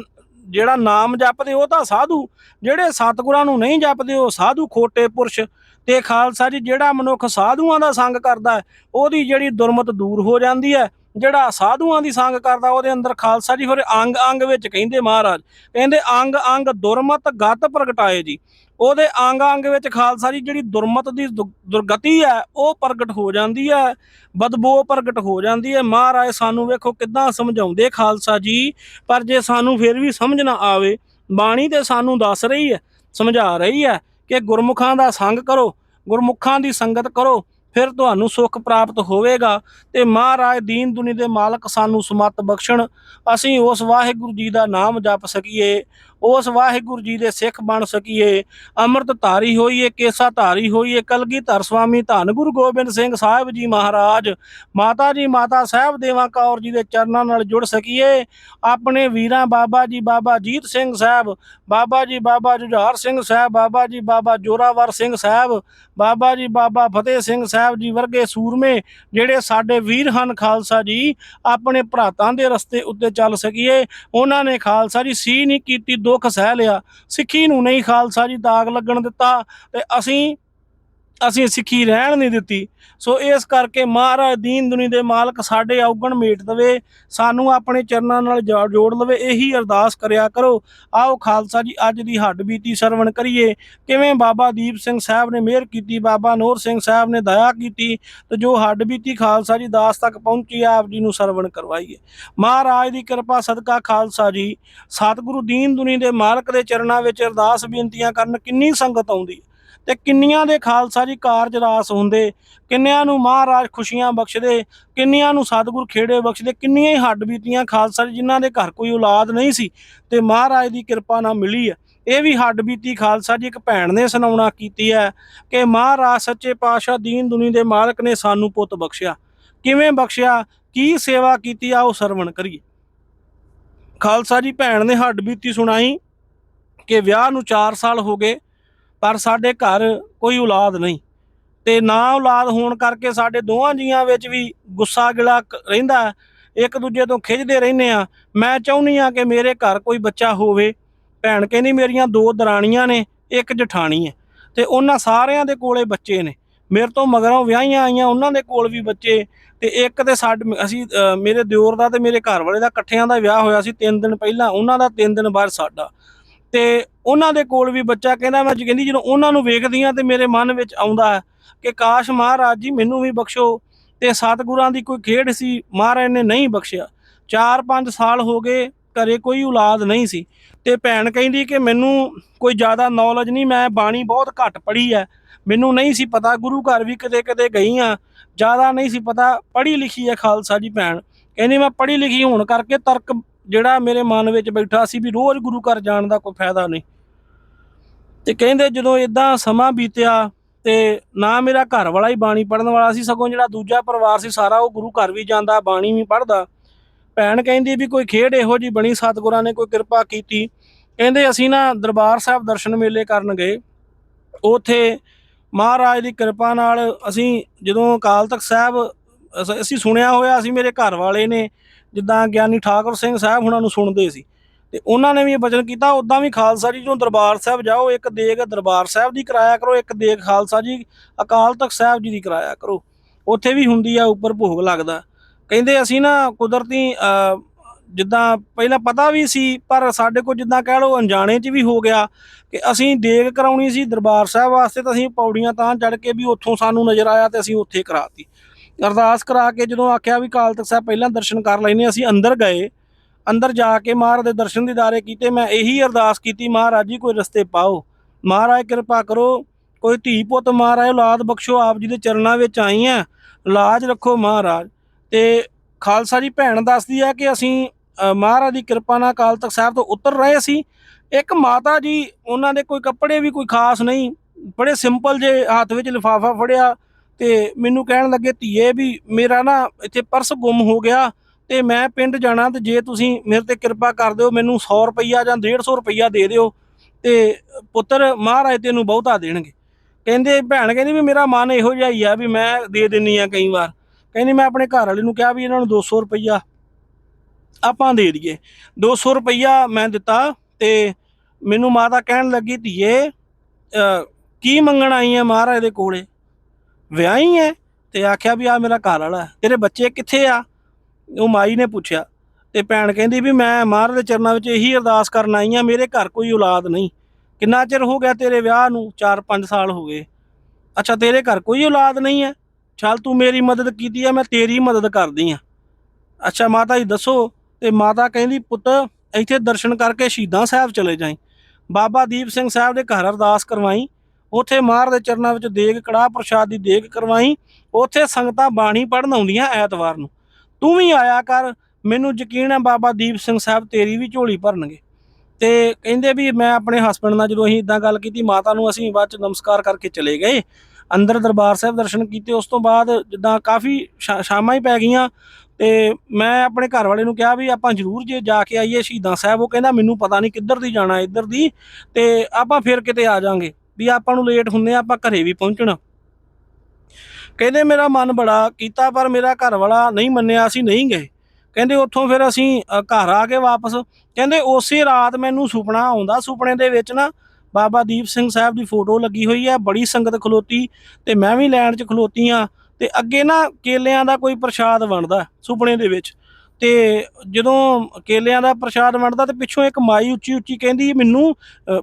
ਜਿਹੜਾ ਨਾਮ ਜਪਦੇ ਉਹ ਤਾਂ ਸਾਧੂ। ਜਿਹੜੇ ਸਤਿਗੁਰਾਂ ਨੂੰ ਨਹੀਂ ਜਪਦੇ ਉਹ ਸਾਧੂ ਖੋਟੇ ਪੁਰਸ਼ ਤੇ ਖਾਲਸਾ ਜੀ, ਜਿਹੜਾ ਮਨੁੱਖ ਸਾਧੂਆਂ ਦਾ ਸੰਗ ਕਰਦਾ ਉਹਦੀ ਜਿਹੜੀ ਦੁਰਮਤ ਦੂਰ ਹੋ ਜਾਂਦੀ ਹੈ, ਜਿਹੜਾ ਸਾਧੂਆਂ ਦੀ ਸੰਗ ਕਰਦਾ, ਉਹਦੇ ਅੰਦਰ ਖਾਲਸਾ ਜੀ ਹੋਰ ਅੰਗ ਅੰਗ ਵਿੱਚ ਕਹਿੰਦੇ ਮਹਾਰਾਜ, ਕਹਿੰਦੇ ਅੰਗ ਅੰਗ ਦੁਰਮਤ ਗਤ ਪ੍ਰਗਟਾਏ ਜੀ। ਉਹਦੇ ਅੰਗ ਅੰਗ ਵਿੱਚ ਖਾਲਸਾ ਜੀ, ਜਿਹੜੀ ਦੁਰਮਤ ਦੀ ਦੁ- ਦੁਰਗਤੀ ਹੈ, ਉਹ ਪ੍ਰਗਟ ਹੋ ਜਾਂਦੀ ਹੈ, ਬਦਬੂ ਪ੍ਰਗਟ ਹੋ ਜਾਂਦੀ ਹੈ। ਮਹਾਰਾਜ, ਸਾਨੂੰ ਵੇਖੋ ਕਿੱਦਾਂ ਸਮਝਾਉਂਦੇ ਖਾਲਸਾ ਜੀ, ਪਰ ਜੇ ਸਾਨੂੰ ਫਿਰ ਵੀ ਸਮਝ ਨਾ ਆਵੇ, ਬਾਣੀ ਤੇ ਸਾਨੂੰ ਦੱਸ ਰਹੀ ਹੈ, ਸਮਝਾ ਰਹੀ ਹੈ ਕਿ ਗੁਰਮੁਖਾਂ ਦਾ ਸੰਗ ਕਰੋ, ਗੁਰਮੁਖਾਂ ਦੀ ਸੰਗਤ ਕਰੋ, ਫਿਰ ਤੁਹਾਨੂੰ ਸੁੱਖ ਪ੍ਰਾਪਤ ਹੋਵੇਗਾ ਤੇ ਮਹਾਰਾਜ ਦੀਨ ਦੁਨੀ ਦੇ ਮਾਲਕ ਸਾਨੂੰ ਸਮਤ ਬਖਸ਼ਣ। ਅਸੀਂ ਉਸ ਵਾਹਿਗੁਰੂ ਜੀ ਦਾ ਨਾਮ ਜਪ ਸਕੀਏ ਉਸ ਵਾਹਿਗੁਰੂ ਜੀ ਦੇ ਸਿੱਖ ਬਣ ਸਕੀਏ। ਅੰਮ੍ਰਿਤ ਧਾਰੀ ਹੋਈਏ, ਕੇਸਾ ਧਾਰੀ ਹੋਈਏ, ਕਲਗੀਧਰ ਸਵਾਮੀ ਧੰਨ ਗੁਰੂ ਗੋਬਿੰਦ ਸਿੰਘ ਸਾਹਿਬ ਜੀ ਮਹਾਰਾਜ, ਮਾਤਾ ਜੀ ਮਾਤਾ ਸਾਹਿਬ ਦੇਵਾ ਕੌਰ ਜੀ ਦੇ ਚਰਨਾਂ ਨਾਲ ਜੁੜ ਸਕੀਏ। ਆਪਣੇ ਵੀਰਾਂ ਬਾਬਾ ਜੀ ਬਾਬਾ ਜੀਤ ਸਿੰਘ ਸਾਹਿਬ, ਬਾਬਾ ਜੀ ਬਾਬਾ ਜੁਝਾਰ ਸਿੰਘ ਸਾਹਿਬ, ਬਾਬਾ ਜੀ ਬਾਬਾ ਜੋਰਾਵਰ ਸਿੰਘ ਸਾਹਿਬ, ਬਾਬਾ ਜੀ ਬਾਬਾ ਫਤਿਹ ਸਿੰਘ ਸਾਹਿਬ ਜੀ ਵਰਗੇ ਸੂਰਮੇ ਜਿਹੜੇ ਸਾਡੇ ਵੀਰ ਹਨ ਖਾਲਸਾ ਜੀ, ਆਪਣੇ ਭਰਾਤਾਂ ਦੇ ਰਸਤੇ ਉੱਤੇ ਚੱਲ ਸਕੀਏ। ਉਹਨਾਂ ਨੇ ਖਾਲਸਾ ਜੀ ਸੀ ਨਹੀਂ ਕੀਤੀ ਦੁੱਖ ਸਹਿ ਲਿਆ। ਸਿੱਖੀ ਨੂੰ ਨਹੀਂ ਖਾਲਸਾ ਜੀ ਦਾਗ ਲੱਗਣ ਦਿੱਤਾ ਤੇ ਅਸੀਂ ਅਸੀਂ ਸਿੱਖੀ ਰਹਿਣ ਨਹੀਂ ਦਿੱਤੀ। ਸੋ ਇਸ ਕਰਕੇ ਮਹਾਰਾਜ ਦੀਨ ਦੁਨੀ ਦੇ ਮਾਲਕ ਸਾਡੇ ਔਗਣ ਮੇਟ ਦਵੇ, ਸਾਨੂੰ ਆਪਣੇ ਚਰਨਾਂ ਨਾਲ ਜੋ- ਜੋੜ ਲਵੇ, ਇਹੀ ਅਰਦਾਸ ਕਰਿਆ ਕਰੋ। ਆਓ ਖਾਲਸਾ ਜੀ, ਅੱਜ ਦੀ ਹੱਡ ਬੀਤੀ ਸਰਵਣ ਕਰੀਏ। ਕਿਵੇਂ ਬਾਬਾ ਦੀਪ ਸਿੰਘ ਸਾਹਿਬ ਨੇ ਮਿਹਰ ਕੀਤੀ, ਬਾਬਾ ਨੂਰ ਸਿੰਘ ਸਾਹਿਬ ਨੇ ਦਇਆ ਕੀਤੀ, ਤੇ ਜੋ ਹੱਡ ਬੀਤੀ ਖਾਲਸਾ ਜੀ, ਦਾਸ ਤੱਕ ਪਹੁੰਚੀ, ਆਪ ਜੀ ਨੂੰ ਸਰਵਣ ਕਰਵਾਈਏ। ਮਹਾਰਾਜ ਦੀ ਕਿਰਪਾ ਸਦਕਾ ਖਾਲਸਾ ਜੀ, ਸਤਿਗੁਰੂ ਦੀਨ ਦੁਨੀ ਦੇ ਮਾਲਕ ਦੇ ਚਰਨਾਂ ਵਿੱਚ ਅਰਦਾਸ ਬੇਨਤੀਆਂ ਕਰਨ ਕਿੰਨੀ ਸੰਗਤ ਆਉਂਦੀ ਤੇ ਕਿੰਨੀਆਂ ਦੇ ਖਾਲਸਾ ਜੀ ਕਾਰਜ ਰਾਸ ਹੁੰਦੇ, ਕਿੰਨਿਆਂ ਨੂੰ ਮਹਾਰਾਜ ਖੁਸ਼ੀਆਂ ਬਖਸ਼ਦੇ, ਕਿੰਨਿਆਂ ਨੂੰ ਸਤਿਗੁਰ ਖੇੜੇ ਬਖਸ਼ਦੇ, ਕਿੰਨੀਆਂ ਹੀ ਹੱਡ ਬੀਤੀਆਂ ਖਾਲਸਾ ਜੀ, ਜਿਨ੍ਹਾਂ ਦੇ ਘਰ ਕੋਈ ਔਲਾਦ ਨਹੀਂ ਸੀ ਤੇ ਮਹਾਰਾਜ ਦੀ ਕਿਰਪਾ ਨਾਲ ਮਿਲੀ ਹੈ। ਇਹ ਵੀ ਹੱਡ ਬੀਤੀ ਖਾਲਸਾ ਜੀ ਇੱਕ ਭੈਣ ਨੇ ਸੁਣਾਉਣਾ ਕੀਤੀ ਹੈ ਕਿ ਮਹਾਰਾਜ ਸੱਚੇ ਪਾਤਸ਼ਾਹ ਦੀਨ ਦੁਨੀ ਦੇ ਮਾਲਕ ਨੇ ਸਾਨੂੰ ਪੁੱਤ ਬਖਸ਼ਿਆ। ਕਿਵੇਂ ਬਖਸ਼ਿਆ? ਕੀ ਸੇਵਾ ਕੀਤੀ? ਆ ਉਹ ਸਰਵਣ ਕਰੀਏ। ਖਾਲਸਾ ਜੀ ਭੈਣ ਨੇ ਹੱਡ ਬੀਤੀ ਸੁਣਾਈ ਕਿ ਵਿਆਹ ਨੂੰ 4 ਸਾਲ ਹੋ ਗਏ। ਪਰ ਸਾਡੇ ਘਰ ਕੋਈ ਔਲਾਦ ਨਹੀਂ। ਤੇ ਨਾ ਔਲਾਦ ਹੋਣ ਕਰਕੇ ਸਾਡੇ ਦੋਵਾਂ ਜੀਆਂ ਵਿੱਚ ਵੀ ਗੁੱਸਾ ਗਿਲਾ ਰਹਿੰਦਾ ਇੱਕ ਦੂਜੇ ਤੋਂ ਖਿੱਚਦੇ ਰਹਿੰਦੇ ਆ ਮੈਂ ਚਾਹੁੰਦੀ ਆ ਕਿ ਮੇਰੇ ਘਰ ਕੋਈ ਬੱਚਾ ਹੋਵੇ। ਭੈਣ ਕਹਿੰਦੀ ਮੇਰੀਆਂ ਦੋ ਦਰਾਣੀਆਂ ਨੇ, ਇੱਕ ਜਠਾਣੀ ਹੈ। ਤੇ ਉਹਨਾਂ ਸਾਰਿਆਂ ਦੇ ਕੋਲੇ ਬੱਚੇ ਨੇ। ਮੇਰੇ ਤੋਂ ਮਗਰੋਂ ਵਿਆਹੀਆਂ ਆਈਆਂ, ਉਹਨਾਂ ਦੇ ਕੋਲ ਵੀ ਬੱਚੇ। ਤੇ ਇੱਕ ਤੇ ਸਾਡੇ ਅਸੀਂ ਮੇਰੇ ਦਿਓਰ ਦਾ ਤੇ ਮੇਰੇ ਘਰ ਵਾਲੇ ਦਾ ਇਕੱਠਿਆਂ ਦਾ ਵਿਆਹ ਹੋਇਆ ਸੀ। 3 ਦਿਨ ਪਹਿਲਾਂ, ਉਹਨਾਂ ਦਾ 3 ਦਿਨ ਬਾਅਦ ਸਾਡਾ। ਤੇ ਉਹਨਾਂ ਦੇ ਕੋਲ ਵੀ ਬੱਚਾ ਕਹਿੰਦਾ ਮੈਂ ਜੀ ਕਹਿੰਦੀ ਜਦੋਂ ਉਹਨਾਂ ਨੂੰ ਵੇਖਦੀ ਆ ਤੇ ਮੇਰੇ ਮਨ ਵਿੱਚ ਆਉਂਦਾ ਹੈ ਕਿ ਕਾਸ਼ ਮਹਾਰਾਜ ਜੀ ਮੈਨੂੰ ਵੀ ਬਖਸ਼ੋ ਤੇ ਸਤਿਗੁਰਾਂ ਦੀ ਕੋਈ ਖੇਡ ਸੀ, ਮਹਾਰਾਜ ਨੇ ਨਹੀਂ ਬਖਸ਼ਿਆ। 4-5 ਸਾਲ ਹੋ ਗਏ, ਘਰੇ ਕੋਈ ਔਲਾਦ ਨਹੀਂ ਸੀ ਤੇ ਭੈਣ ਕਹਿੰਦੀ ਕਿ ਮੈਨੂੰ ਕੋਈ ਜ਼ਿਆਦਾ ਨੌਲੇਜ ਨਹੀਂ, ਮੈਂ ਬਾਣੀ ਬਹੁਤ ਘੱਟ ਪੜ੍ਹੀ ਹੈ। ਮੈਨੂੰ ਨਹੀਂ ਸੀ ਪਤਾ, ਗੁਰੂ ਘਰ ਵੀ ਕਦੇ ਕਦੇ ਗਈ ਆ ਜ਼ਿਆਦਾ ਨਹੀਂ ਸੀ ਪਤਾ, ਪੜ੍ਹੀ ਲਿਖੀ ਹੈ ਖਾਲਸਾ ਜੀ ਭੈਣ। ਕਹਿੰਦੀ ਮੈਂ ਪੜ੍ਹੀ ਲਿਖੀ ਹੋਣ ਕਰਕੇ ਤਰਕ ਜਿਹੜਾ ਮੇਰੇ ਮਨ ਵਿੱਚ ਬੈਠਾ ਸੀ ਵੀ ਰੋਜ਼ ਗੁਰੂ ਘਰ ਜਾਣ ਦਾ ਕੋਈ ਫਾਇਦਾ ਨਹੀਂ। ਤੇ ਕਹਿੰਦੇ ਜਦੋਂ ਇਦਾਂ ਸਮਾਂ ਬੀਤਿਆ ਤੇ ਨਾ ਮੇਰਾ ਘਰ ਵਾਲਾ ਹੀ ਬਾਣੀ ਪੜਨ ਵਾਲਾ ਸੀ, ਸਗੋਂ ਜਿਹੜਾ ਦੂਜਾ ਪਰਿਵਾਰ ਸੀ ਸਾਰਾ ਉਹ ਗੁਰੂ ਘਰ ਵੀ ਜਾਂਦਾ, ਬਾਣੀ ਵੀ ਪੜਦਾ ਭੈਣ ਕਹਿੰਦੀ ਵੀ ਕੋਈ ਖੇਡ ਇਹੋ ਜੀ ਬਣੀ, ਸਤਿਗੁਰਾਂ ਨੇ ਕੋਈ ਕਿਰਪਾ ਕੀਤੀ। ਕਹਿੰਦੇ ਅਸੀਂ ਨਾ ਦਰਬਾਰ ਸਾਹਿਬ ਦਰਸ਼ਨ ਮੇਲੇ ਕਰਨ ਗਏ। ਉਥੇ ਮਹਾਰਾਜ ਦੀ ਕਿਰਪਾ ਨਾਲ ਅਸੀਂ ਜਦੋਂ ਅਕਾਲ ਤਖਤ ਸਾਹਿਬ ਅਸੀਂ ਸੁਣਿਆ ਹੋਇਆ ਸੀ ਮੇਰੇ ਘਰ ਵਾਲੇ ਨੇ ਜਿੱਦਾਂ ਗਿਆਨੀ ਠਾਕੁਰ ਸਿੰਘ ਸਾਹਿਬ ਹੁਣਾਂ ਨੂੰ ਸੁਣਦੇ ਸੀ, ਤੇ ਉਹਨਾਂ ਨੇ ਵੀ ਇਹ ਬਚਨ ਕੀਤਾ ਉਦਾਂ ਵੀ ਖਾਲਸਾ ਜੀ ਜਦੋਂ ਦਰਬਾਰ ਸਾਹਿਬ ਜਾਓ, ਇੱਕ ਦੇਗ ਦਰਬਾਰ ਸਾਹਿਬ ਦੀ ਕਰਾਇਆ ਕਰੋ, ਇੱਕ ਦੇਗ ਖਾਲਸਾ ਜੀ ਅਕਾਲ ਤਖਤ ਸਾਹਿਬ ਜੀ ਦੀ ਕਰਾਇਆ ਕਰੋ। ਉੱਥੇ ਵੀ ਹੁੰਦੀ ਆ, ਉੱਪਰ ਭੋਗ ਲੱਗਦਾ। ਕਹਿੰਦੇ ਅਸੀਂ ਨਾ ਕੁਦਰਤੀ ਜਿੱਦਾਂ ਪਹਿਲਾਂ ਪਤਾ ਵੀ ਸੀ, ਪਰ ਸਾਡੇ ਕੋਲ ਜਿੱਦਾਂ ਕਹਿ ਲਓ ਅਣਜਾਣੇ 'ਚ ਵੀ ਹੋ ਗਿਆ ਕਿ ਅਸੀਂ ਦੇਗ ਕਰਾਉਣੀ ਸੀ ਦਰਬਾਰ ਸਾਹਿਬ ਵਾਸਤੇ, ਤਾਂ ਅਸੀਂ ਪੌੜੀਆਂ ਤਾਂ ਚੜ ਕੇ ਵੀ ਉੱਥੋਂ ਸਾਨੂੰ ਨਜ਼ਰ ਆਇਆ ਤੇ ਅਸੀਂ ਉੱਥੇ ਕਰਾਤੀ। ਅਰਦਾਸ ਕਰਾ ਕੇ ਜਦੋਂ ਆਖਿਆ ਵੀ ਕਾਲ ਤਖਤ ਸਾਹਿਬ ਪਹਿਲਾਂ ਦਰਸ਼ਨ ਕਰ ਲੈਨੇ ਅਸੀਂ ਅੰਦਰ ਗਏ, ਅੰਦਰ ਜਾ ਕੇ ਮਹਾਰਾਜ ਦੇ ਦਰਸ਼ਨ ਦੀਦਾਰੇ ਕੀਤੇ, ਮੈਂ ਇਹੀ ਅਰਦਾਸ ਕੀਤੀ, ਮਹਾਰਾਜ ਜੀ, ਕੋਈ ਰਸਤੇ ਪਾਓ। ਮਹਾਰਾਜ, ਕਿਰਪਾ ਕਰੋ, ਕੋਈ ਧੀ ਪੁੱਤ ਮਹਾਰਾਜ, ਔਲਾਦ ਬਖਸ਼ੋ, ਆਪ ਜੀ ਦੇ ਚਰਨਾਂ ਵਿੱਚ ਆਈ ਆ ਲਾਜ ਰੱਖੋ ਮਹਾਰਾਜ। ਤੇ ਖਾਲਸਾ ਜੀ ਭੈਣ ਦੱਸਦੀ ਆ ਕਿ ਅਸੀਂ ਮਹਾਰਾਜ ਦੀ ਕਿਰਪਾ ਨਾਲ ਕਾਲ ਤਖਤ ਸਾਹਿਬ ਤੋਂ ਉਤਰ ਰਹੇ ਸੀ। ਇੱਕ ਮਾਤਾ ਜੀ, ਉਹਨਾਂ ਦੇ ਕੋਈ ਕੱਪੜੇ ਵੀ ਕੋਈ ਖਾਸ ਨਹੀਂ, ਬੜੇ ਸਿੰਪਲ ਜੇ ਹੱਥ ਵਿੱਚ ਲਿਫਾਫਾ ਫੜਿਆ ਤੇ ਮੈਨੂੰ ਕਹਿਣ ਲੱਗੇ ਧੀਏ ਵੀ ਮੇਰਾ ਨਾ ਇੱਥੇ ਪਰਸ ਗੁੰਮ ਹੋ ਗਿਆ ਤੇ ਮੈਂ ਪਿੰਡ ਜਾਣਾ ਤੇ ਜੇ ਤੁਸੀਂ ਮੇਰੇ ਤੇ ਕਿਰਪਾ ਕਰ ਦਿਓ, ਮੈਨੂੰ 100 ਰੁਪਈਆ ਜਾਂ 150 ਰੁਪਈਆ ਦੇ ਦਿਓ ਤੇ ਪੁੱਤਰ ਮਹਾਰਾਜ ਤੈਨੂੰ ਬਹੁਤਾ ਦੇਣਗੇ। ਕਹਿੰਦੇ ਭੈਣ ਕਹਿੰਦੀ ਵੀ ਮੇਰਾ ਮਨ ਇਹੋ ਜਿਹਾ ਹੀ ਆ ਵੀ ਮੈਂ ਦੇ ਦਿੰਨੀ ਆ ਕਈ ਵਾਰ। ਕਹਿੰਦੀ ਮੈਂ ਆਪਣੇ ਘਰ ਵਾਲੇ ਨੂੰ ਕਿਹਾ ਵੀ ਇਹਨਾਂ ਨੂੰ 200 ਰੁਪਈਆ ਆਪਾਂ ਦੇ ਦਈਏ। 200 ਰੁਪਈਆ ਮੈਂ ਦਿੱਤਾ ਤੇ ਮੈਨੂੰ ਮਾਤਾ ਕਹਿਣ ਲੱਗੀ ਧੀਏ ਕੀ ਮੰਗਣ ਆਈ ਹੈ ਮਹਾਰਾਜ ਦੇ ਕੋਲੇ? ਵਿਆਹੀ ਹੈ ਤੇ ਆਖਿਆ ਵੀ ਆ ਮੇਰਾ ਘਰ ਵਾਲਾ ਤੇਰੇ ਬੱਚੇ ਕਿੱਥੇ ਆ? ਉਹ ਮਾਈ ਨੇ ਪੁੱਛਿਆ। ਤੇ ਭੈਣ ਕਹਿੰਦੀ ਵੀ ਮੈਂ ਮਹਾਰਾਜ ਦੇ ਚਰਨਾਂ ਵਿੱਚ ਇਹੀ ਅਰਦਾਸ ਕਰਨ ਆਈ ਆ, ਮੇਰੇ ਘਰ ਕੋਈ ਔਲਾਦ ਨਹੀਂ। ਕਿੰਨਾ ਚਿਰ ਹੋ ਗਿਆ ਤੇਰੇ ਵਿਆਹ ਨੂੰ? 4-5 ਸਾਲ ਹੋ ਗਏ। ਅੱਛਾ, ਤੇਰੇ ਘਰ ਕੋਈ ਔਲਾਦ ਨਹੀਂ ਹੈ ਚੱਲ ਤੂੰ ਮੇਰੀ ਮਦਦ ਕੀਤੀ ਆ, ਮੈਂ ਤੇਰੀ ਮਦਦ ਕਰਦੀ ਆ। ਅੱਛਾ, ਮਾਤਾ ਜੀ ਦੱਸੋ। ਤੇ ਮਾਤਾ ਕਹਿੰਦੀ, ਪੁੱਤ, ਇੱਥੇ ਦਰਸ਼ਨ ਕਰਕੇ ਸ਼ਹੀਦਾਂ ਸਾਹਿਬ ਚਲੇ ਜਾਈ। ਬਾਬਾ ਦੀਪ ਸਿੰਘ ਸਾਹਿਬ ਦੇ ਘਰ ਅਰਦਾਸ ਕਰਵਾਈ। ਉੱਥੇ ਮਾਰ ਦੇ ਚਰਨਾਂ ਵਿੱਚ ਦੇਗ ਕੜਾਹ ਪ੍ਰਸ਼ਾਦ ਦੀ ਦੇਗ ਕਰਵਾਈ, ਉੱਥੇ ਸੰਗਤਾਂ ਬਾਣੀ ਪੜਨ ਆਉਂਦੀਆਂ ਐਤਵਾਰ ਨੂੰ। ਤੂੰ ਵੀ ਆਇਆ ਕਰ, ਮੈਨੂੰ ਯਕੀਨ ਹੈ ਬਾਬਾ ਦੀਪ ਸਿੰਘ ਸਾਹਿਬ ਤੇਰੀ ਵੀ ਝੋਲੀ ਭਰਨਗੇ। ਤੇ ਕਹਿੰਦੇ ਵੀ ਮੈਂ ਆਪਣੇ ਹਸਬੰਡ ਨਾਲ ਜਦੋਂ ਅਸੀਂ ਇਦਾਂ ਗੱਲ ਕੀਤੀ, ਮਾਤਾ ਨੂੰ ਅਸੀਂ ਬਾਅਦ ਚ ਨਮਸਕਾਰ ਕਰਕੇ ਚਲੇ ਗਏ। ਅੰਦਰ ਦਰਬਾਰ ਸਾਹਿਬ ਦਰਸ਼ਨ ਕੀਤੇ, ਉਸ ਤੋਂ ਬਾਅਦ ਜਿੱਦਾਂ ਕਾਫੀ ਸ਼ਾ- ਸ਼ਾਮਾਂ ਹੀ ਪੈ ਗਈਆਂ ਤੇ ਮੈਂ ਆਪਣੇ ਘਰ ਵਾਲੇ ਨੂੰ ਕਿਹਾ ਵੀ ਆਪਾਂ ਜ਼ਰੂਰ ਜੇ ਜਾ ਕੇ ਆਈਏ ਸ਼ਹੀਦਾਂ ਸਾਹਿਬ, ਉਹ ਕਹਿੰਦਾ ਮੈਨੂੰ ਪਤਾ ਨਹੀਂ ਕਿੱਧਰ ਦੀ ਜਾਣਾ, ਇੱਧਰ ਦੀ ਤੇ ਆਪਾਂ ਫਿਰ ਕਿਤੇ ਆ ਜਾਾਂਗੇ। ਵੀ ਆਪਾਂ ਨੂੰ ਲੇਟ ਹੁੰਦੇ ਆ, ਆਪਾਂ ਘਰੇ ਵੀ ਪਹੁੰਚਣਾ। ਕਹਿੰਦੇ ਮੇਰਾ ਮਨ ਬੜਾ ਕੀਤਾ, ਪਰ ਮੇਰਾ ਘਰ ਵਾਲਾ ਨਹੀਂ ਮੰਨਿਆ, ਅਸੀਂ ਨਹੀਂ ਗਏ। ਕਹਿੰਦੇ ਉੱਥੋਂ ਫਿਰ ਅਸੀਂ ਘਰ ਆ ਕੇ ਵਾਪਸ। ਕਹਿੰਦੇ ਉਸੇ ਰਾਤ ਮੈਨੂੰ ਸੁਪਨਾ ਆਉਂਦਾ, ਸੁਪਨੇ ਦੇ ਵਿੱਚ ਨਾ ਬਾਬਾ ਦੀਪ ਸਿੰਘ ਸਾਹਿਬ ਦੀ ਫੋਟੋ ਲੱਗੀ ਹੋਈ ਹੈ, ਬੜੀ ਸੰਗਤ ਖਲੋਤੀ ਤੇ ਮੈਂ ਵੀ ਲੈਣ 'ਚ ਖਲੋਤੀ ਆ ਤੇ ਅੱਗੇ ਨਾ ਕੇਲਿਆਂ ਦਾ ਕੋਈ ਪ੍ਰਸ਼ਾਦ ਬਣਦਾ ਸੁਪਨੇ ਦੇ ਵਿੱਚ। ਤੇ ਜਦੋਂ ਕੇਲਿਆਂ ਦਾ ਪ੍ਰਸ਼ਾਦ ਵੰਡਦਾ ਤੇ ਪਿੱਛੋਂ ਇੱਕ ਮਾਈ ਉੱਚੀ ਉੱਚੀ ਕਹਿੰਦੀ ਮੈਨੂੰ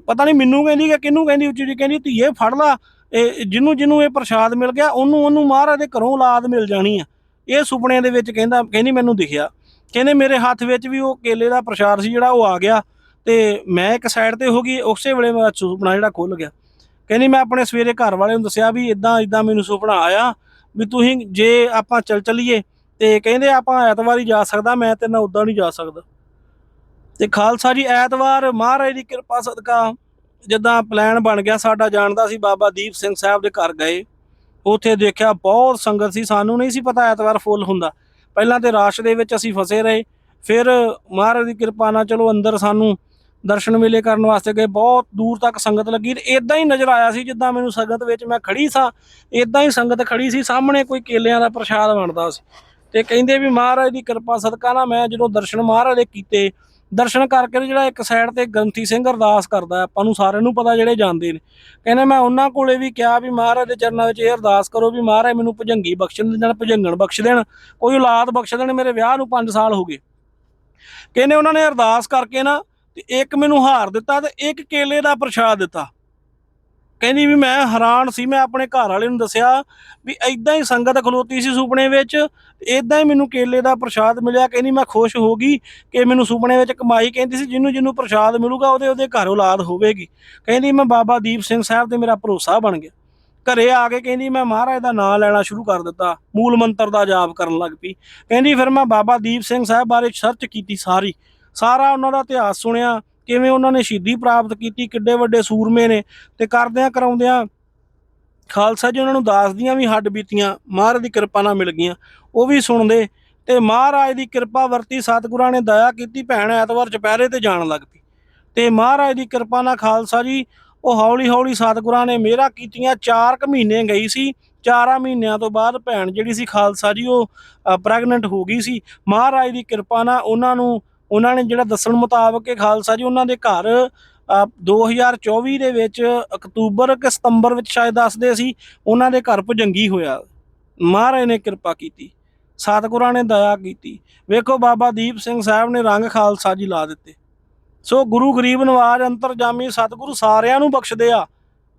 ਪਤਾ ਨਹੀਂ ਮੈਨੂੰ ਕਹਿੰਦੀ ਕਿ ਕਿਹਨੂੰ ਕਹਿੰਦੀ ਉੱਚੀ ਉੱਚੀ ਕਹਿੰਦੀ, ਧੀਏ, ਫੜ ਲਾ। ਇਹ ਜਿਹਨੂੰ ਜਿਹਨੂੰ ਇਹ ਪ੍ਰਸ਼ਾਦ ਮਿਲ ਗਿਆ, ਉਹਨੂੰ ਉਹਨੂੰ ਮਹਾਰਾਜ ਦੇ ਘਰੋਂ ਔਲਾਦ ਮਿਲ ਜਾਣੀ ਆ। ਇਹ ਸੁਪਨਿਆਂ ਦੇ ਵਿੱਚ ਕਹਿੰਦਾ, ਕਹਿੰਦੀ ਮੈਨੂੰ ਦਿਖਿਆ। ਕਹਿੰਦੇ ਮੇਰੇ ਹੱਥ ਵਿੱਚ ਵੀ ਉਹ ਕੇਲੇ ਦਾ ਪ੍ਰਸ਼ਾਦ ਸੀ ਜਿਹੜਾ ਉਹ ਆ ਗਿਆ ਤੇ ਮੈਂ ਇੱਕ ਸਾਈਡ ਤੇ ਹੋ ਗਈ, ਉਸੇ ਵੇਲੇ ਮੇਰਾ ਸੁਪਨਾ ਜਿਹੜਾ ਖੁੱਲ ਗਿਆ। ਕਹਿੰਦੀ, ਮੈਂ ਆਪਣੇ ਸਵੇਰੇ ਘਰ ਵਾਲੇ ਨੂੰ ਦੱਸਿਆ ਵੀ ਇਦਾਂ ਇਦਾਂ ਮੈਨੂੰ ਸੁਪਨਾ ਆਇਆ ਵੀ ਤੁਸੀਂ ਜੇ ਆਪਾਂ ਚੱਲ ਚੱਲੀਏ ਤੇ ਕਹਿੰਦੇ ਆਪਾਂ ਐਤਵਾਰ ਹੀ ਜਾ ਸਕਦਾ, ਮੈਂ ਤੇ ਨਾ ਉਦਾਂ ਨਹੀਂ ਜਾ ਸਕਦਾ। ਤੇ ਖਾਲਸਾ ਜੀ, ਐਤਵਾਰ ਮਹਾਰਾਜ ਦੀ ਕਿਰਪਾ, ਸਦਕਾ ਜਿੱਦਾਂ ਪਲਾਨ ਬਣ ਗਿਆ, ਸਾਡਾ ਜਾਣਦਾ ਸੀ ਬਾਬਾ ਦੀਪ ਸਿੰਘ ਸਾਹਿਬ ਦੇ ਘਰ ਗਏ। ਉੱਥੇ ਦੇਖਿਆ ਬਹੁਤ ਸੰਗਤ ਸੀ, ਸਾਨੂੰ ਨਹੀਂ ਸੀ ਪਤਾ ਐਤਵਾਰ ਫੁੱਲ ਹੁੰਦਾ। ਪਹਿਲਾਂ ਤੇ ਰਾਸ਼ ਦੇ ਵਿੱਚ ਅਸੀਂ ਫਸੇ ਰਹੇ, ਫਿਰ ਮਹਾਰਾਜ ਦੀ ਕਿਰਪਾ ਨਾਲ ਚਲੋ ਅੰਦਰ ਸਾਨੂੰ ਦਰਸ਼ਨ ਮੇਲੇ ਕਰਨ ਵਾਸਤੇ ਗਏ, ਬਹੁਤ ਦੂਰ ਤੱਕ ਸੰਗਤ ਲੱਗੀ। ਤੇ ਇਦਾਂ ਹੀ ਨਜ਼ਰ ਆਇਆ ਸੀ, ਜਿੱਦਾਂ ਮੈਨੂੰ ਸੰਗਤ ਵਿੱਚ ਮੈਂ ਖੜੀ ਸਾਂ ਇਦਾਂ ਹੀ ਸੰਗਤ ਖੜੀ ਸੀ, ਸਾਹਮਣੇ ਕੋਈ ਕੇਲਿਆਂ ਦਾ ਪ੍ਰਸ਼ਾਦ ਵੰਡਦਾ ਸੀ। ਤੇ ਕਹਿੰਦੇ ਵੀ ਮਹਾਰਾਜ ਦੀ ਕਿਰਪਾ, ਸਦਕਾ ਨਾ ਮੈਂ ਜਦੋਂ ਦਰਸ਼ਨ ਮਹਾਰਾਜ ਦੇ ਕੀਤੇ, ਦਰਸ਼ਨ ਕਰਕੇ ਜਿਹੜਾ ਇੱਕ ਸਾਈਡ ਤੇ ਗ੍ਰੰਥੀ ਸਿੰਘ ਅਰਦਾਸ ਕਰਦਾ ਆਪਾਂ ਨੂੰ ਸਾਰਿਆਂ ਨੂੰ ਪਤਾ ਜਿਹੜੇ ਜਾਣਦੇ ਨੇ। ਕਹਿੰਦੇ ਮੈਂ ਉਹਨਾਂ ਕੋਲੇ ਵੀ ਕਿਹਾ ਵੀ ਮਹਾਰਾਜ ਦੇ ਚਰਨਾਂ ਵਿੱਚ ਇਹ ਅਰਦਾਸ ਕਰੋ ਵੀ ਮਹਾਰਾਜ ਮੈਨੂੰ ਭਜੰਗੀ ਬਖਸ਼ਣ ਦੇਣ ਭੁਜੰਗਣ ਬਖਸ਼ ਦੇਣ, ਕੋਈ ਔਲਾਦ ਬਖਸ਼ ਦੇਣ, ਮੇਰੇ ਵਿਆਹ ਨੂੰ 5 ਸਾਲ ਹੋ ਗਏ। ਕਹਿੰਦੇ ਉਹਨਾਂ ਨੇ ਅਰਦਾਸ ਕਰਕੇ ਨਾ ਤੇ ਇੱਕ ਮੈਨੂੰ ਹਾਰ ਦਿੱਤਾ ਤੇ ਇੱਕ ਕੇਲੇ ਦਾ ਪ੍ਰਸ਼ਾਦ ਦਿੱਤਾ। ਕਹਿੰਦੀ ਵੀ ਮੈਂ ਹੈਰਾਨ ਸੀ, ਮੈਂ ਆਪਣੇ ਘਰ ਵਾਲੇ ਨੂੰ ਦੱਸਿਆ ਵੀ ਐਦਾਂ ਹੀ ਸੰਗਤ ਖਲੋਤੀ ਸੀ ਸੁਪਨੇ ਵਿੱਚ ਐਦਾਂ ਹੀ ਮੈਨੂੰ ਕੇਲੇ ਦਾ ਪ੍ਰਸ਼ਾਦ ਮਿਲਿਆ, ਕਹਿੰਦੀ ਮੈਂ ਖੁਸ਼ ਹੋ ਗਈ ਕਿ ਮੈਨੂੰ ਸੁਪਨੇ ਵਿੱਚ ਕਮਾਈ ਕਹਿੰਦੀ ਸੀ, ਜਿਹਨੂੰ ਜਿਹਨੂੰ ਪ੍ਰਸ਼ਾਦ ਮਿਲੂਗਾ ਉਹਦੇ ਉਹਦੇ ਘਰ ਔਲਾਦ ਹੋਵੇਗੀ। ਕਹਿੰਦੀ ਮੈਂ ਬਾਬਾ ਦੀਪ ਸਿੰਘ ਸਾਹਿਬ ਤੇ ਮੇਰਾ ਭਰੋਸਾ ਬਣ ਗਿਆ। ਘਰੇ ਆ ਕੇ ਕਹਿੰਦੀ ਮੈਂ ਮਹਾਰਾਜ ਦਾ ਨਾਮ ਲੈਣਾ ਸ਼ੁਰੂ ਕਰ ਦਿੱਤਾ, ਮੂਲ ਮੰਤਰ ਦਾ ਜਾਪ ਕਰਨ ਲੱਗ ਪਈ। ਕਹਿੰਦੀ ਫਿਰ ਮੈਂ ਬਾਬਾ ਦੀਪ ਸਿੰਘ ਸਾਹਿਬ ਬਾਰੇ ਸਰਚ ਕੀਤੀ ਸਾਰੀ, ਸਾਰਾ ਉਹਨਾਂ ਦਾ ਇਤਿਹਾਸ ਸੁਣਿਆ ਕਿਵੇਂ ਉਹਨਾਂ ਨੇ ਸ਼ਹੀਦੀ ਪ੍ਰਾਪਤ ਕੀਤੀ, ਕਿੱਡੇ ਵੱਡੇ ਸੂਰਮੇ ਨੇ ਤੇ ਕਰਦਿਆਂ ਕਰਾਉਂਦਿਆਂ ਖਾਲਸਾ ਜੀ ਉਹਨਾਂ ਨੂੰ ਦਾਸ ਦੀਆਂ ਵੀ ਹੱਡ ਬੀਤੀਆਂ, ਮਹਾਰਾਜ ਦੀ ਕਿਰਪਾ ਨਾਲ ਮਿਲ ਗਈਆਂ। ਉਹ ਵੀ ਸੁਣਦੇ ਤੇ ਮਹਾਰਾਜ ਦੀ ਕਿਰਪਾ ਵਰਤੀ, ਸਤਿਗੁਰਾਂ ਨੇ ਦਇਆ ਕੀਤੀ, ਭੈਣ ਐਤਵਾਰ ਚੁਪਹਿਰੇ ਤੇ ਜਾਣ ਲੱਗ ਪਈ। ਤੇ ਮਹਾਰਾਜ ਦੀ ਕਿਰਪਾ ਨਾਲ ਖਾਲਸਾ ਜੀ, ਉਹ ਹੌਲੀ ਹੌਲੀ ਸਤਿਗੁਰਾਂ ਨੇ ਮੇਰਾ ਕੀਤੀਆਂ 4 ਕੁ ਮਹੀਨੇ ਗਈ ਸੀ, ਚਾਰਾਂ ਮਹੀਨਿਆਂ ਤੋਂ ਬਾਅਦ ਭੈਣ ਜਿਹੜੀ ਸੀ ਖਾਲਸਾ ਜੀ, ਉਹ ਪ੍ਰੈਗਨੈਂਟ ਹੋ ਗਈ ਸੀ। ਮਹਾਰਾਜ ਦੀ ਕਿਰਪਾ ਨਾਲ ਉਹਨਾਂ ਨੂੰ ਉਹਨਾਂ ਨੇ ਜਿਹੜਾ ਦੱਸਣ ਮੁਤਾਬਕ ਕਿ ਖਾਲਸਾ ਜੀ ਉਹਨਾਂ ਦੇ ਘਰ ਅ, 2024 ਦੇ ਵਿੱਚ ਅਕਤੂਬਰ ਕਿ ਸਤੰਬਰ ਵਿੱਚ ਸ਼ਾਇਦ ਦੱਸਦੇ ਸੀ ਉਹਨਾਂ ਦੇ ਘਰ ਭੁਜੰਗੀ ਹੋਇਆ। ਮਹਾਰਾਜ ਨੇ ਕਿਰਪਾ ਕੀਤੀ ਸਤਿਗੁਰਾਂ ਨੇ ਦਇਆ ਕੀਤੀ। ਵੇਖੋ ਬਾਬਾ ਦੀਪ ਸਿੰਘ ਸਾਹਿਬ ਨੇ ਰੰਗ ਖਾਲਸਾ ਜੀ ਲਾ ਦਿੱਤੇ। ਸੋ ਗੁਰੂ ਗਰੀਬ ਨਵਾਜ ਅੰਤਰਜਾਮੀ ਸਤਿਗੁਰੂ ਸਾਰਿਆਂ ਨੂੰ ਬਖਸ਼ਦੇ ਆ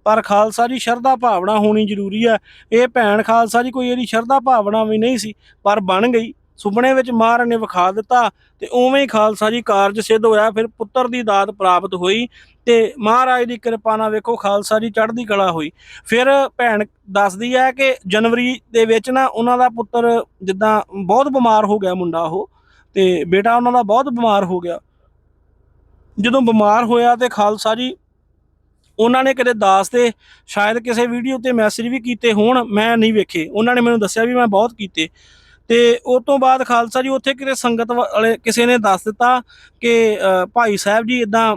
ਪਰ ਖਾਲਸਾ ਜੀ ਸ਼ਰਧਾ ਭਾਵਨਾ ਹੋਣੀ ਜ਼ਰੂਰੀ ਹੈ। ਇਹ ਭੈਣ ਖਾਲਸਾ ਜੀ ਕੋਈ ਇਹਦੀ ਸ਼ਰਧਾ ਭਾਵਨਾ ਵੀ ਨਹੀਂ ਸੀ ਪਰ ਬਣ ਗਈ। ਸੁਪਨੇ ਵਿੱਚ ਮਹਾਰਾਜ ਨੇ ਵਿਖਾ ਦਿੱਤਾ ਤੇ ਉਵੇਂ ਹੀ ਖਾਲਸਾ ਜੀ ਕਾਰਜ ਸਿੱਧ ਹੋਇਆ, ਫਿਰ ਪੁੱਤਰ ਦੀ ਦਾਤ ਪ੍ਰਾਪਤ ਹੋਈ ਤੇ ਮਹਾਰਾਜ ਦੀ ਕਿਰਪਾ ਨਾਲ ਵੇਖੋ ਖਾਲਸਾ ਜੀ ਚੜ੍ਹਦੀ ਕਲਾ ਹੋਈ। ਫਿਰ ਭੈਣ ਦੱਸਦੀ ਹੈ ਕਿ ਜਨਵਰੀ ਦੇ ਵਿੱਚ ਨਾ ਉਹਨਾਂ ਦਾ ਪੁੱਤਰ ਜਿੱਦਾਂ ਬਹੁਤ ਬਿਮਾਰ ਹੋ ਗਿਆ ਮੁੰਡਾ ਉਹ ਤੇ ਬੇਟਾ ਉਹਨਾਂ ਦਾ ਬਹੁਤ ਬਿਮਾਰ ਹੋ ਗਿਆ। ਜਦੋਂ ਬਿਮਾਰ ਹੋਇਆ ਤੇ ਖਾਲਸਾ ਜੀ ਉਹਨਾਂ ਨੇ ਕਦੇ ਦਾਸ ਤੇ ਸ਼ਾਇਦ ਕਿਸੇ ਵੀਡੀਓ ਤੇ ਮੈਸੇਜ ਵੀ ਕੀਤੇ ਹੋਣ, ਮੈਂ ਨਹੀਂ ਵੇਖੇ। ਉਹਨਾਂ ਨੇ ਮੈਨੂੰ ਦੱਸਿਆ ਵੀ ਮੈਂ ਬਹੁਤ ਕੀਤੇ। ਤੇ ਉਸ ਤੋਂ ਬਾਅਦ ਖਾਲਸਾ ਜੀ, ਉੱਥੇ ਕਿਤੇ ਸੰਗਤ ਵਾਲੇ ਕਿਸੇ ਨੇ ਦੱਸ ਦਿੱਤਾ ਕਿ ਭਾਈ ਸਾਹਿਬ ਜੀ ਇਦਾਂ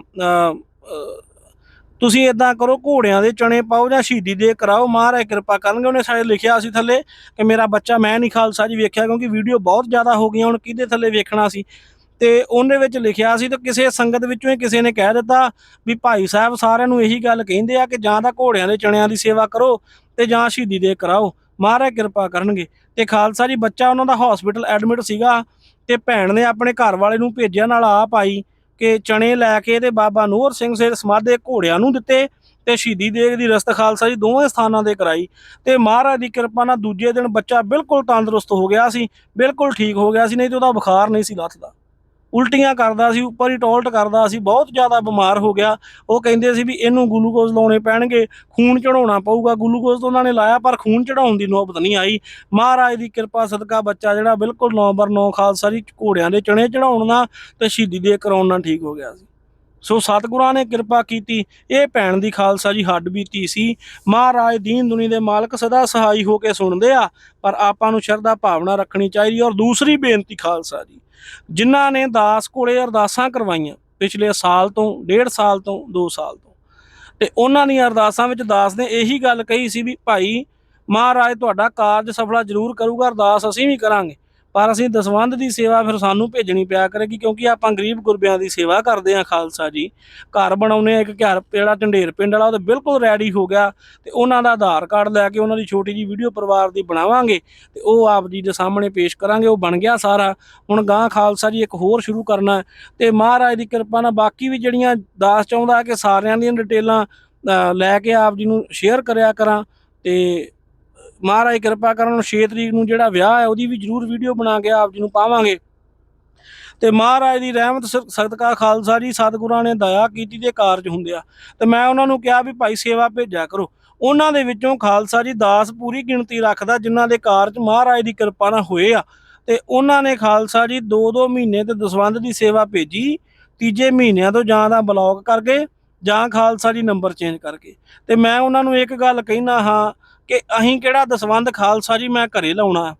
ਤੁਸੀਂ ਇਦਾਂ ਕਰੋ, ਘੋੜਿਆਂ ਦੇ ਚਣੇ ਪਾਓ ਜਾਂ ਸ਼ਹੀਦੀ ਦੇ ਕਰਾਓ, ਮਹਾਰਾਜ ਕਿਰਪਾ ਕਰਨਗੇ। ਉਹਨੇ ਸ਼ਾਇਦ ਲਿਖਿਆ ਸੀ ਥੱਲੇ ਕਿ ਮੇਰਾ ਬੱਚਾ, ਮੈਂ ਨਹੀਂ ਖਾਲਸਾ ਜੀ ਵੇਖਿਆ ਕਿਉਂਕਿ ਵੀਡੀਓ ਬਹੁਤ ਜ਼ਿਆਦਾ ਹੋ ਗਈਆਂ, ਹੁਣ ਕਿਹਦੇ ਥੱਲੇ ਵੇਖਣਾ ਸੀ? ਤੇ ਉਹਦੇ ਵਿੱਚ ਲਿਖਿਆ ਸੀ ਤੇ ਕਿਸੇ ਸੰਗਤ ਵਿੱਚੋਂ ਹੀ ਕਿਸੇ ਨੇ ਕਹਿ ਦਿੱਤਾ ਵੀ ਭਾਈ ਸਾਹਿਬ ਸਾਰਿਆਂ ਨੂੰ ਇਹੀ ਗੱਲ ਕਹਿੰਦੇ ਆ ਕਿ ਜਾਂ ਤਾਂ ਘੋੜਿਆਂ ਦੇ ਚਣਿਆਂ ਦੀ ਸੇਵਾ ਕਰੋ ਤੇ ਜਾਂ ਸ਼ਹੀਦੀ ਦੇ ਕਰਾਓ। ਮਹਾਰਾਜ ਕਿਰਪਾ ਕਰਨਗੇ। ਤੇ ਖਾਲਸਾ ਜੀ, ਬੱਚਾ ਉਹਨਾਂ ਦਾ ਹਸਪੀਟਲ ਐਡਮਿਟ ਸੀਗਾ ਤੇ ਭੈਣ ਨੇ ਆਪਣੇ ਘਰ ਵਾਲੇ ਨੂੰ ਭੇਜਿਆ ਨਾਲ ਆਪ ਆਈ ਕਿ ਚਣੇ ਲੈ ਕੇ ਤੇ ਬਾਬਾ ਨੂਰ ਸਿੰਘ ਸੇ ਸਮਾਧੇ ਘੋੜਿਆਂ ਨੂੰ ਦਿੱਤੇ ਤੇ ਸ਼ਹੀਦੀ ਦੇਗ ਦੀ ਰਸਤ ਖਾਲਸਾ ਜੀ ਦੋਵੇਂ ਸਥਾਨਾਂ ਦੇ ਕਰਾਈ। ਤੇ ਮਹਾਰਾਜ ਦੀ ਕਿਰਪਾ ਨਾਲ ਦੂਜੇ ਦਿਨ ਬੱਚਾ ਬਿਲਕੁਲ ਤੰਦਰੁਸਤ ਹੋ ਗਿਆ ਸੀ, ਬਿਲਕੁਲ ਠੀਕ ਹੋ ਗਿਆ ਸੀ, ਨਹੀਂ ਤੇ ਉਹਦਾ ਬੁਖਾਰ ਨਹੀਂ ਸੀ ਲੱਥਦਾ। ਉਲਟੀਆਂ ਕਰਦਾ ਸੀ, ਉੱਪਰ ਹੀ ਟੋਲਟ ਕਰਦਾ ਸੀ, ਬਹੁਤ ਜ਼ਿਆਦਾ ਬਿਮਾਰ ਹੋ ਗਿਆ। ਉਹ ਕਹਿੰਦੇ ਸੀ ਵੀ ਇਹਨੂੰ ਗਲੂਕੋਜ਼ ਲਾਉਣੇ ਪੈਣਗੇ, ਖੂਨ ਚੜਾਉਣਾ ਪਊਗਾ। ਗਲੂਕੋਜ਼ ਤਾਂ ਉਹਨਾਂ ਨੇ ਲਾਇਆ, ਪਰ ਖੂਨ ਚੜਾਉਣ ਦੀ ਨੌਬਤ ਨਹੀਂ ਆਈ। ਮਹਾਰਾਜ ਦੀ ਕਿਰਪਾ, ਸਦਕਾ ਬੱਚਾ ਜਿਹੜਾ ਬਿਲਕੁਲ ਨੰਬਰ 9 ਖਾਲਸਾ ਜੀ ਘੋੜਿਆਂ ਦੇ ਚਣੇ ਚੜਾਉਣ ਨਾਲ ਤੇ ਸ਼ਹੀਦੀ ਦੇ ਕਰਾਉਣ ਨਾਲ ਠੀਕ ਹੋ ਗਿਆ ਸੀ। ਸੋ ਸਤਿਗੁਰਾਂ ਨੇ ਕਿਰਪਾ ਕੀਤੀ, ਇਹ ਭੈਣ ਦੀ ਖਾਲਸਾ ਜੀ ਹੱਡ ਬੀਤੀ ਸੀ। ਮਹਾਰਾਜ ਦੀਨ ਦੁਨੀ ਦੇ ਮਾਲਕ ਸਦਾ ਸਹਾਈ ਹੋ ਕੇ ਸੁਣਦੇ ਆ, ਪਰ ਆਪਾਂ ਨੂੰ ਸ਼ਰਧਾ ਭਾਵਨਾ ਰੱਖਣੀ ਚਾਹੀਦੀ ਔਰ ਦੂਸਰੀ ਬੇਨਤੀ ਖਾਲਸਾ ਜੀ। ਜਿਨ੍ਹਾਂ ਨੇ ਦਾਸ ਕੋਲੇ ਅਰਦਾਸਾਂ ਕਰਵਾਈਆਂ ਪਿਛਲੇ ਸਾਲ ਤੋਂ, ਡੇਢ ਸਾਲ ਤੋਂ 2 ਸਾਲ ਤੋਂ। ਤੇ ਉਹਨਾਂ ਦੀਆਂ ਅਰਦਾਸਾਂ ਵਿੱਚ ਦਾਸ ਨੇ ਇਹੀ ਗੱਲ ਕਹੀ ਸੀ ਵੀ ਭਾਈ ਮਹਾਰਾਜ ਤੁਹਾਡਾ ਕਾਰਜ ਸਫਲਾ ਜ਼ਰੂਰ ਕਰੂਗਾ, ਅਰਦਾਸ ਅਸੀਂ ਵੀ ਕਰਾਂਗੇ। ਪਰ ਅਸੀਂ ਦਸਵੰਧ ਦੀ ਸੇਵਾ ਫਿਰ ਸਾਨੂੰ ਭੇਜਣੀ ਪਿਆ ਕਰੇਗੀ, ਕਿਉਂਕਿ ਆਪਾਂ ਗਰੀਬ ਗੁਰਬਿਆਂ ਦੀ ਸੇਵਾ ਕਰਦੇ ਹਾਂ ਖਾਲਸਾ ਜੀ। ਘਰ ਬਣਾਉਨੇ ਆ ਇੱਕ ਘਰ, ਜਿਹੜਾ ਝੰਡੇਰ ਪਿੰਡ ਵਾਲਾ, ਉਹ ਤਾਂ ਬਿਲਕੁਲ ਰੈਡੀ ਹੋ ਗਿਆ ਤੇ ਉਹਨਾਂ ਦਾ ਆਧਾਰ ਕਾਰਡ ਲੈ ਕੇ ਉਹਨਾਂ ਦੀ ਛੋਟੀ ਜੀ ਵੀਡੀਓ ਪਰਿਵਾਰ ਦੀ ਬਣਾਵਾਂਗੇ ਤੇ ਉਹ ਆਪ ਜੀ ਦੇ ਸਾਹਮਣੇ ਪੇਸ਼ ਕਰਾਂਗੇ, ਉਹ ਬਣ ਗਿਆ ਸਾਰਾ। ਹੁਣ ਗਾਂ ਖਾਲਸਾ ਜੀ ਇੱਕ ਹੋਰ ਸ਼ੁਰੂ ਕਰਨਾ ਹੈ ਤੇ ਮਹਾਰਾਜ ਦੀ ਕਿਰਪਾ ਨਾਲ ਬਾਕੀ ਵੀ ਜਿਹੜੀਆਂ ਦਾਸ ਚਾਹੁੰਦਾ ਕਿ ਸਾਰਿਆਂ ਦੀਆਂ ਡਿਟੇਲਾਂ ਲੈ ਕੇ ਆਪ ਜੀ ਨੂੰ ਸ਼ੇਅਰ ਕਰਿਆ ਕਰਾਂ ਤੇ ਮਹਾਰਾਜ ਕਿਰਪਾ ਕਰਨ 6 ਤਰੀਕ ਨੂੰ ਜਿਹੜਾ ਵਿਆਹ ਹੈ, ਉਹਦੀ ਵੀ ਜਰੂਰ ਵੀਡੀਓ ਬਣਾ ਕੇ ਆਪ ਜੀ ਨੂੰ ਪਾਵਾਂਗੇ। ਤੇ ਮਹਾਰਾਜ ਦੀ ਰਹਿਮਤ ਸਦਕਾ ਖਾਲਸਾ ਜੀ, ਸਤਿਗੁਰਾਂ ਨੇ ਦਇਆ ਕੀਤੀ ਤੇ ਕਾਰਜ ਹੁੰਦੇ ਆ। ਤੇ ਮੈਂ ਉਹਨਾਂ ਨੂੰ ਕਿਹਾ ਵੀ ਭਾਈ ਸੇਵਾ ਭੇਜਿਆ ਕਰੋ। ਉਹਨਾਂ ਦੇ ਵਿੱਚੋਂ ਖਾਲਸਾ ਜੀ ਦਾਸ ਪੂਰੀ ਗਿਣਤੀ ਰੱਖਦਾ, ਜਿਨ੍ਹਾਂ ਦੇ ਕਾਰਜ ਮਹਾਰਾਜ ਦੀ ਕਿਰਪਾ ਨਾਲ ਹੋਏ ਆ। ਤੇ ਉਹਨਾਂ ਨੇ ਖਾਲਸਾ ਜੀ 2-2 ਮਹੀਨੇ ਤੇ ਦਸਵੰਧ ਦੀ ਸੇਵਾ ਭੇਜੀ, ਤੀਜੇ ਮਹੀਨਿਆਂ ਤੋਂ ਜਾਂ ਤਾਂ ਬਲੌਕ ਕਰਕੇ ਜਾਂ ਖਾਲਸਾ ਜੀ ਨੰਬਰ ਚੇਂਜ ਕਰਕੇ ਤੇ ਮੈਂ ਉਹਨਾਂ ਨੂੰ ਇੱਕ ਗੱਲ ਕਹਿਣਾ ਹਾਂ ਕਿ ਅਸੀਂ ਕਿਹੜਾ ਦਸਵੰਧ ਖਾਲਸਾ ਜੀ ਮੈਂ ਘਰੇ ਲਾਉਣਾ,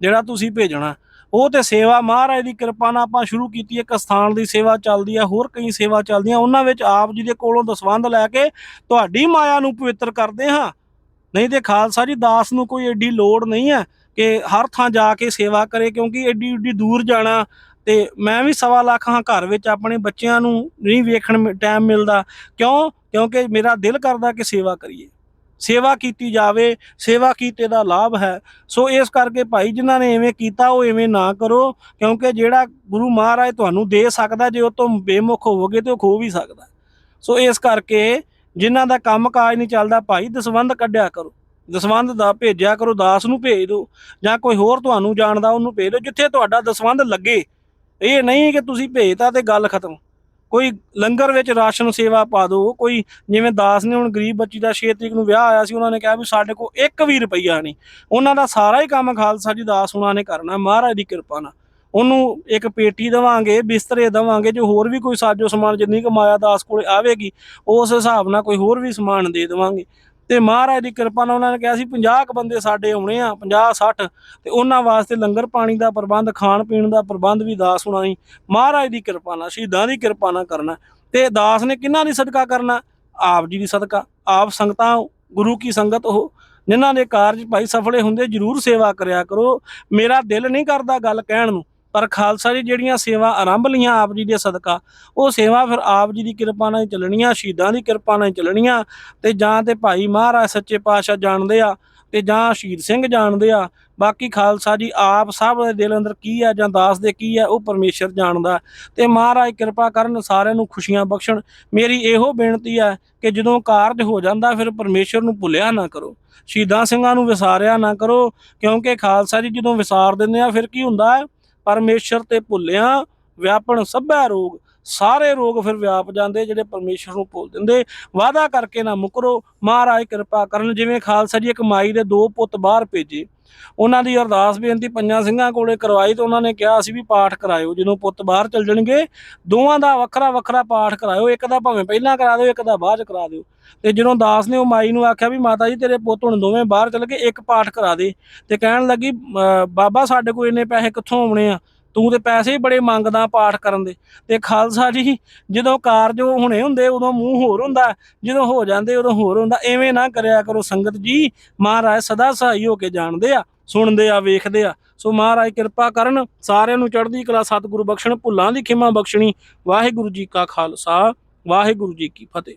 ਜਿਹੜਾ ਤੁਸੀਂ ਭੇਜਣਾ। ਉਹ ਤੇ ਸੇਵਾ, ਮਹਾਰਾਜ ਦੀ ਕਿਰਪਾ ਨਾਲ ਆਪਾਂ ਸ਼ੁਰੂ ਕੀਤੀ, ਇੱਕ ਸਥਾਨ ਦੀ ਸੇਵਾ ਚੱਲਦੀ ਆ, ਹੋਰ ਕਈ ਸੇਵਾ ਚੱਲਦੀਆਂ, ਉਹਨਾਂ ਵਿੱਚ ਆਪ ਜੀ ਦੇ ਕੋਲੋਂ ਦਸਵੰਧ ਲੈ ਕੇ ਤੁਹਾਡੀ ਮਾਇਆ ਨੂੰ ਪਵਿੱਤਰ ਕਰਦੇ ਹਾਂ। ਨਹੀਂ ਤੇ ਖਾਲਸਾ ਜੀ, ਦਾਸ ਨੂੰ ਕੋਈ ਐਡੀ ਲੋੜ ਨਹੀਂ ਹੈ ਕਿ ਹਰ ਥਾਂ ਜਾ ਕੇ ਸੇਵਾ ਕਰੇ, ਕਿਉਂਕਿ ਐਡੀ ਐਡੀ ਦੂਰ ਜਾਣਾ ਤੇ ਮੈਂ ਵੀ ਸਵਾ ਲੱਖ ਹਾਂ ਘਰ ਵਿੱਚ, ਆਪਣੇ ਬੱਚਿਆਂ ਨੂੰ ਨਹੀਂ ਵੇਖਣ ਟਾਈਮ ਮਿਲਦਾ। ਕਿਉਂ? ਕਿਉਂਕਿ ਮੇਰਾ ਦਿਲ ਕਰਦਾ ਕਿ ਸੇਵਾ ਕਰੀਏ। ਸੇਵਾ ਕੀਤੀ ਜਾਵੇ, ਸੇਵਾ ਕੀਤੇ ਦਾ ਲਾਭ ਹੈ। ਸੋ ਇਸ ਕਰਕੇ ਭਾਈ ਜਿਨ੍ਹਾਂ ਨੇ ਐਵੇਂ ਕੀਤਾ, ਉਹ ਐਵੇਂ ਨਾ ਕਰੋ, ਕਿਉਂਕਿ ਜਿਹੜਾ ਗੁਰੂ ਮਹਾਰਾਜ ਤੁਹਾਨੂੰ ਦੇ ਸਕਦਾ, ਜੇ ਉਹ ਤੋਂ ਬੇਮੁਖ ਹੋਵੋਗੇ ਤੇ ਉਹ ਖੋ ਵੀ ਸਕਦਾ। ਸੋ ਇਸ ਕਰਕੇ ਜਿਨ੍ਹਾਂ ਦਾ ਕੰਮ ਕਾਜ ਨਹੀਂ ਚੱਲਦਾ, ਭਾਈ ਦਸਵੰਧ ਕੱਢਿਆ ਕਰੋ। ਦਸਵੰਧ ਦਾ ਭੇਜਿਆ ਕਰੋ, ਦਾਸ ਨੂੰ ਭੇਜ ਦਿਓ। ਜਾਂ ਕੋਈ ਹੋਰ ਤੁਹਾਨੂੰ ਜਾਣਦਾ, ਉਹਨੂੰ ਭੇਜ ਦਿਓ, ਜਿੱਥੇ ਤੁਹਾਡਾ ਦਸਵੰਧ ਲੱਗੇ। ਇਹ ਨਹੀਂ ਕਿ ਤੁਸੀਂ ਭੇਜਤਾ ਤੇ ਗੱਲ ਖਤਮ। ਕੋਈ ਲੰਗਰ ਵਿੱਚ ਰਾਸ਼ਨ ਸੇਵਾ ਪਾ ਦਿਓ ਕੋਈ ਜਿਵੇਂ ਦਾਸ ਨੇ ਹੁਣ ਗਰੀਬ ਬੱਚੀ ਦਾ 6 ਤਰੀਕ ਨੂੰ ਵਿਆਹ ਆਇਆ ਸੀ, ਉਹਨਾਂ ਨੇ ਕਿਹਾ ਵੀ ਸਾਡੇ ਕੋਲ ਇੱਕ ਵੀ ਰੁਪਈਆ ਨਹੀਂ। ਉਹਨਾਂ ਦਾ ਸਾਰਾ ਹੀ ਕੰਮ ਖਾਲਸਾ ਜੀ ਦਾਸ ਉਹਨਾਂ ਨੇ ਕਰਨਾ, ਮਹਾਰਾਜ ਦੀ ਕਿਰਪਾ ਨਾਲ। ਉਹਨੂੰ ਇੱਕ ਪੇਟੀ ਦੇਵਾਂਗੇ, ਬਿਸਤਰੇ ਦੇਵਾਂਗੇ, ਜੋ ਹੋਰ ਵੀ ਕੋਈ ਸਾਜੋ ਸਮਾਨ ਜਿੰਨੀ ਕਮਾਇਆ ਦਾਸ ਕੋਲੇ ਆਵੇਗੀ, ਉਸ ਹਿਸਾਬ ਨਾਲ ਕੋਈ ਹੋਰ ਵੀ ਸਮਾਨ ਦੇ ਦੇਵਾਂਗੇ। ਤੇ ਮਹਾਰਾਜ ਦੀ ਕਿਰਪਾ ਨਾਲ ਉਹਨਾਂ ਨੇ ਕਿਹਾ ਸੀ 50 ਕ ਬੰਦੇ ਸਾਡੇ ਆਉਣੇ ਆ 50 60 ਤੇ ਉਹਨਾਂ ਵਾਸਤੇ ਲੰਗਰ ਪਾਣੀ ਦਾ ਪ੍ਰਬੰਧ, ਖਾਣ ਪੀਣ ਦਾ ਪ੍ਰਬੰਧ ਵੀ ਦਾਸ ਹੋਣਾ ਹੀ ਮਹਾਰਾਜ ਦੀ ਕਿਰਪਾ ਨਾਲ, ਸ਼ਹੀਦਾਂ ਦੀ ਕਿਰਪਾ ਨਾਲ ਕਰਨਾ। ਤੇ ਦਾਸ ਨੇ ਕਿੰਨਾ ਦੀ ਸਦਕਾ ਕਰਨਾ? ਆਪ ਜੀ ਦੀ ਸਦਕਾ। ਆਪ ਸੰਗਤਾਂ, ਗੁਰੂ ਕੀ ਸੰਗਤ ਹੋ ਜਿਨ੍ਹਾਂ ਦੇ ਕਾਰਜ ਭਾਈ ਸਫਲੇ ਹੁੰਦੇ, ਜਰੂਰ ਸੇਵਾ ਕਰਿਆ ਕਰੋ। ਮੇਰਾ ਦਿਲ ਨਹੀਂ ਕਰਦਾ ਗੱਲ ਕਹਿਣ ਨੂੰ। ਪਰ ਖਾਲਸਾ ਜੀ ਜਿਹੜੀਆਂ ਸੇਵਾ ਆਰੰਭ ਲੀਆਂ ਆਪ ਜੀ ਦੇ ਸਦਕਾ, ਉਹ ਸੇਵਾ ਫਿਰ ਆਪ ਜੀ ਦੀ ਕਿਰਪਾ ਨਾਲ ਹੀ ਚੱਲਣੀਆਂ, ਸ਼ਹੀਦਾਂ ਦੀ ਕਿਰਪਾ ਨਾਲ ਹੀ ਚੱਲਣੀਆਂ ਤੇ ਜਾਂ ਤੇ ਭਾਈ ਮਹਾਰਾਜ ਸੱਚੇ ਪਾਤਸ਼ਾਹ ਜਾਣਦੇ ਆ ਤੇ ਜਾਂ ਸ਼ਹੀਦ ਸਿੰਘ ਜਾਣਦੇ ਆ। ਬਾਕੀ ਖਾਲਸਾ ਜੀ ਆਪ ਸਭ ਦੇ ਦਿਲ ਅੰਦਰ ਕੀ ਆ ਜਾਂ ਦਾਸ ਦੇ ਕੀ ਆ, ਉਹ ਪਰਮੇਸ਼ਰ ਜਾਣਦਾ। ਤੇ ਮਹਾਰਾਜ ਕਿਰਪਾ ਕਰਨ ਸਾਰਿਆਂ ਨੂੰ ਖੁਸ਼ੀਆਂ ਬਖਸ਼ਣ। ਮੇਰੀ ਇਹੋ ਬੇਨਤੀ ਹੈ ਕਿ ਜਦੋਂ ਕਾਰਜ ਹੋ ਜਾਂਦਾ ਫਿਰ ਪਰਮੇਸ਼ਰ ਨੂੰ ਭੁੱਲਿਆ ਨਾ ਕਰੋ। ਸ਼ਹੀਦਾਂ ਸਿੰਘਾਂ ਨੂੰ ਵਿਸਾਰਿਆ ਨਾ ਕਰੋ, ਕਿਉਂਕਿ ਖਾਲਸਾ ਜੀ ਜਦੋਂ ਵਿਸਾਰ ਦਿੰਦੇ ਆ ਫਿਰ ਕੀ ਹੁੰਦਾ ਹੈ? ਪਰਮੇਸ਼ਰ ਤੇ ਭੁੱਲਿਆ ਵਿਆਪਣ ਸਭੈ ਰੋਗ। ਸਾਰੇ ਰੋਗ ਫਿਰ ਵਿਆਪ ਜਾਂਦੇ, ਜਿਹੜੇ ਪਰਮੇਸ਼ਰ ਨੂੰ ਭੁੱਲ ਦਿੰਦੇ। ਵਾਅਦਾ ਕਰਕੇ ਨਾ ਮੁਕਰੋ। ਮਹਾਰਾਜ ਕਿਰਪਾ ਕਰਨ, ਜਿਵੇਂ ਖਾਲਸਾ ਜੀ ਇੱਕ ਮਾਈ ਦੇ ਦੋ ਪੁੱਤ ਬਾਹਰ ਭੇਜੇ। ਉਹਨਾਂ ਦੀ ਅਰਦਾਸ ਬੇਨਤੀ ਪੰਜਾਂ ਸਿੰਘਾਂ ਕੋਲੇ ਕਰਵਾਈ ਤੇ ਉਹਨਾਂ ਨੇ ਕਿਹਾ, ਅਸੀਂ ਵੀ ਪਾਠ ਕਰਾਇਓ। ਜਦੋਂ ਪੁੱਤ ਬਾਹਰ ਚੱਲ ਜਾਣਗੇ, ਦੋਵਾਂ ਦਾ ਵੱਖਰਾ ਵੱਖਰਾ ਪਾਠ ਕਰਾਇਓ। ਇੱਕ ਦਾ ਭਾਵੇਂ ਪਹਿਲਾਂ ਕਰਾ ਦਿਓ, ਇੱਕ ਦਾ ਬਾਅਦ ਚ ਕਰਾ ਦਿਓ। ਤੇ ਜਦੋਂ ਦਾਸ ਨੇ ਉਹ ਮਾਈ ਨੂੰ ਆਖਿਆ ਵੀ, ਮਾਤਾ ਜੀ, ਤੇਰੇ ਪੁੱਤ ਹੁਣ ਦੋਵੇਂ ਬਾਹਰ ਚੱਲ ਗਏ, ਇੱਕ ਪਾਠ ਕਰਾ ਦੇ। ਤੇ ਕਹਿਣ ਲੱਗੀ, ਅਹ ਬਾਬਾ, ਸਾਡੇ ਕੋਲ ਇੰਨੇ ਪੈਸੇ ਕਿੱਥੋਂ ਆਉਣੇ ਆ? ਤੂੰ ਤੇ ਪੈਸੇ ਹੀ ਬੜੇ ਮੰਗਦਾ ਪਾਠ ਕਰਨ ਦੇ। ਤੇ ਖਾਲਸਾ ਜੀ, ਜਦੋਂ ਕਾਰਜ ਉਹ ਹੁਣੇ ਹੁੰਦੇ, ਉਦੋਂ ਮੂੰਹ ਹੋਰ ਹੁੰਦਾ, ਜਦੋਂ ਹੋ ਜਾਂਦੇ, ਉਦੋਂ ਹੋਰ ਹੁੰਦਾ। ਐਵੇਂ ਨਾ ਕਰਿਆ ਕਰੋ ਸੰਗਤ ਜੀ, ਮਹਾਰਾਜ ਸਦਾ ਸਹਾਈ ਹੋ ਕੇ ਜਾਣਦੇ ਆ, ਸੁਣਦੇ ਆ, ਵੇਖਦੇ ਆ। ਸੋ ਮਹਾਰਾਜ ਕਿਰਪਾ ਕਰਨ, ਸਾਰਿਆਂ ਨੂੰ ਚੜ੍ਹਦੀ ਕਲਾ, ਸਤਿਗੁਰੂ ਬਖਸ਼ਣ, ਭੁੱਲਾਂ ਦੀ ਖਿਮਾ ਬਖਸ਼ਣੀ। ਵਾਹਿਗੁਰੂ ਜੀ ਕਾ ਖਾਲਸਾ, ਵਾਹਿਗੁਰੂ ਜੀ ਕੀ ਫਤਿਹ।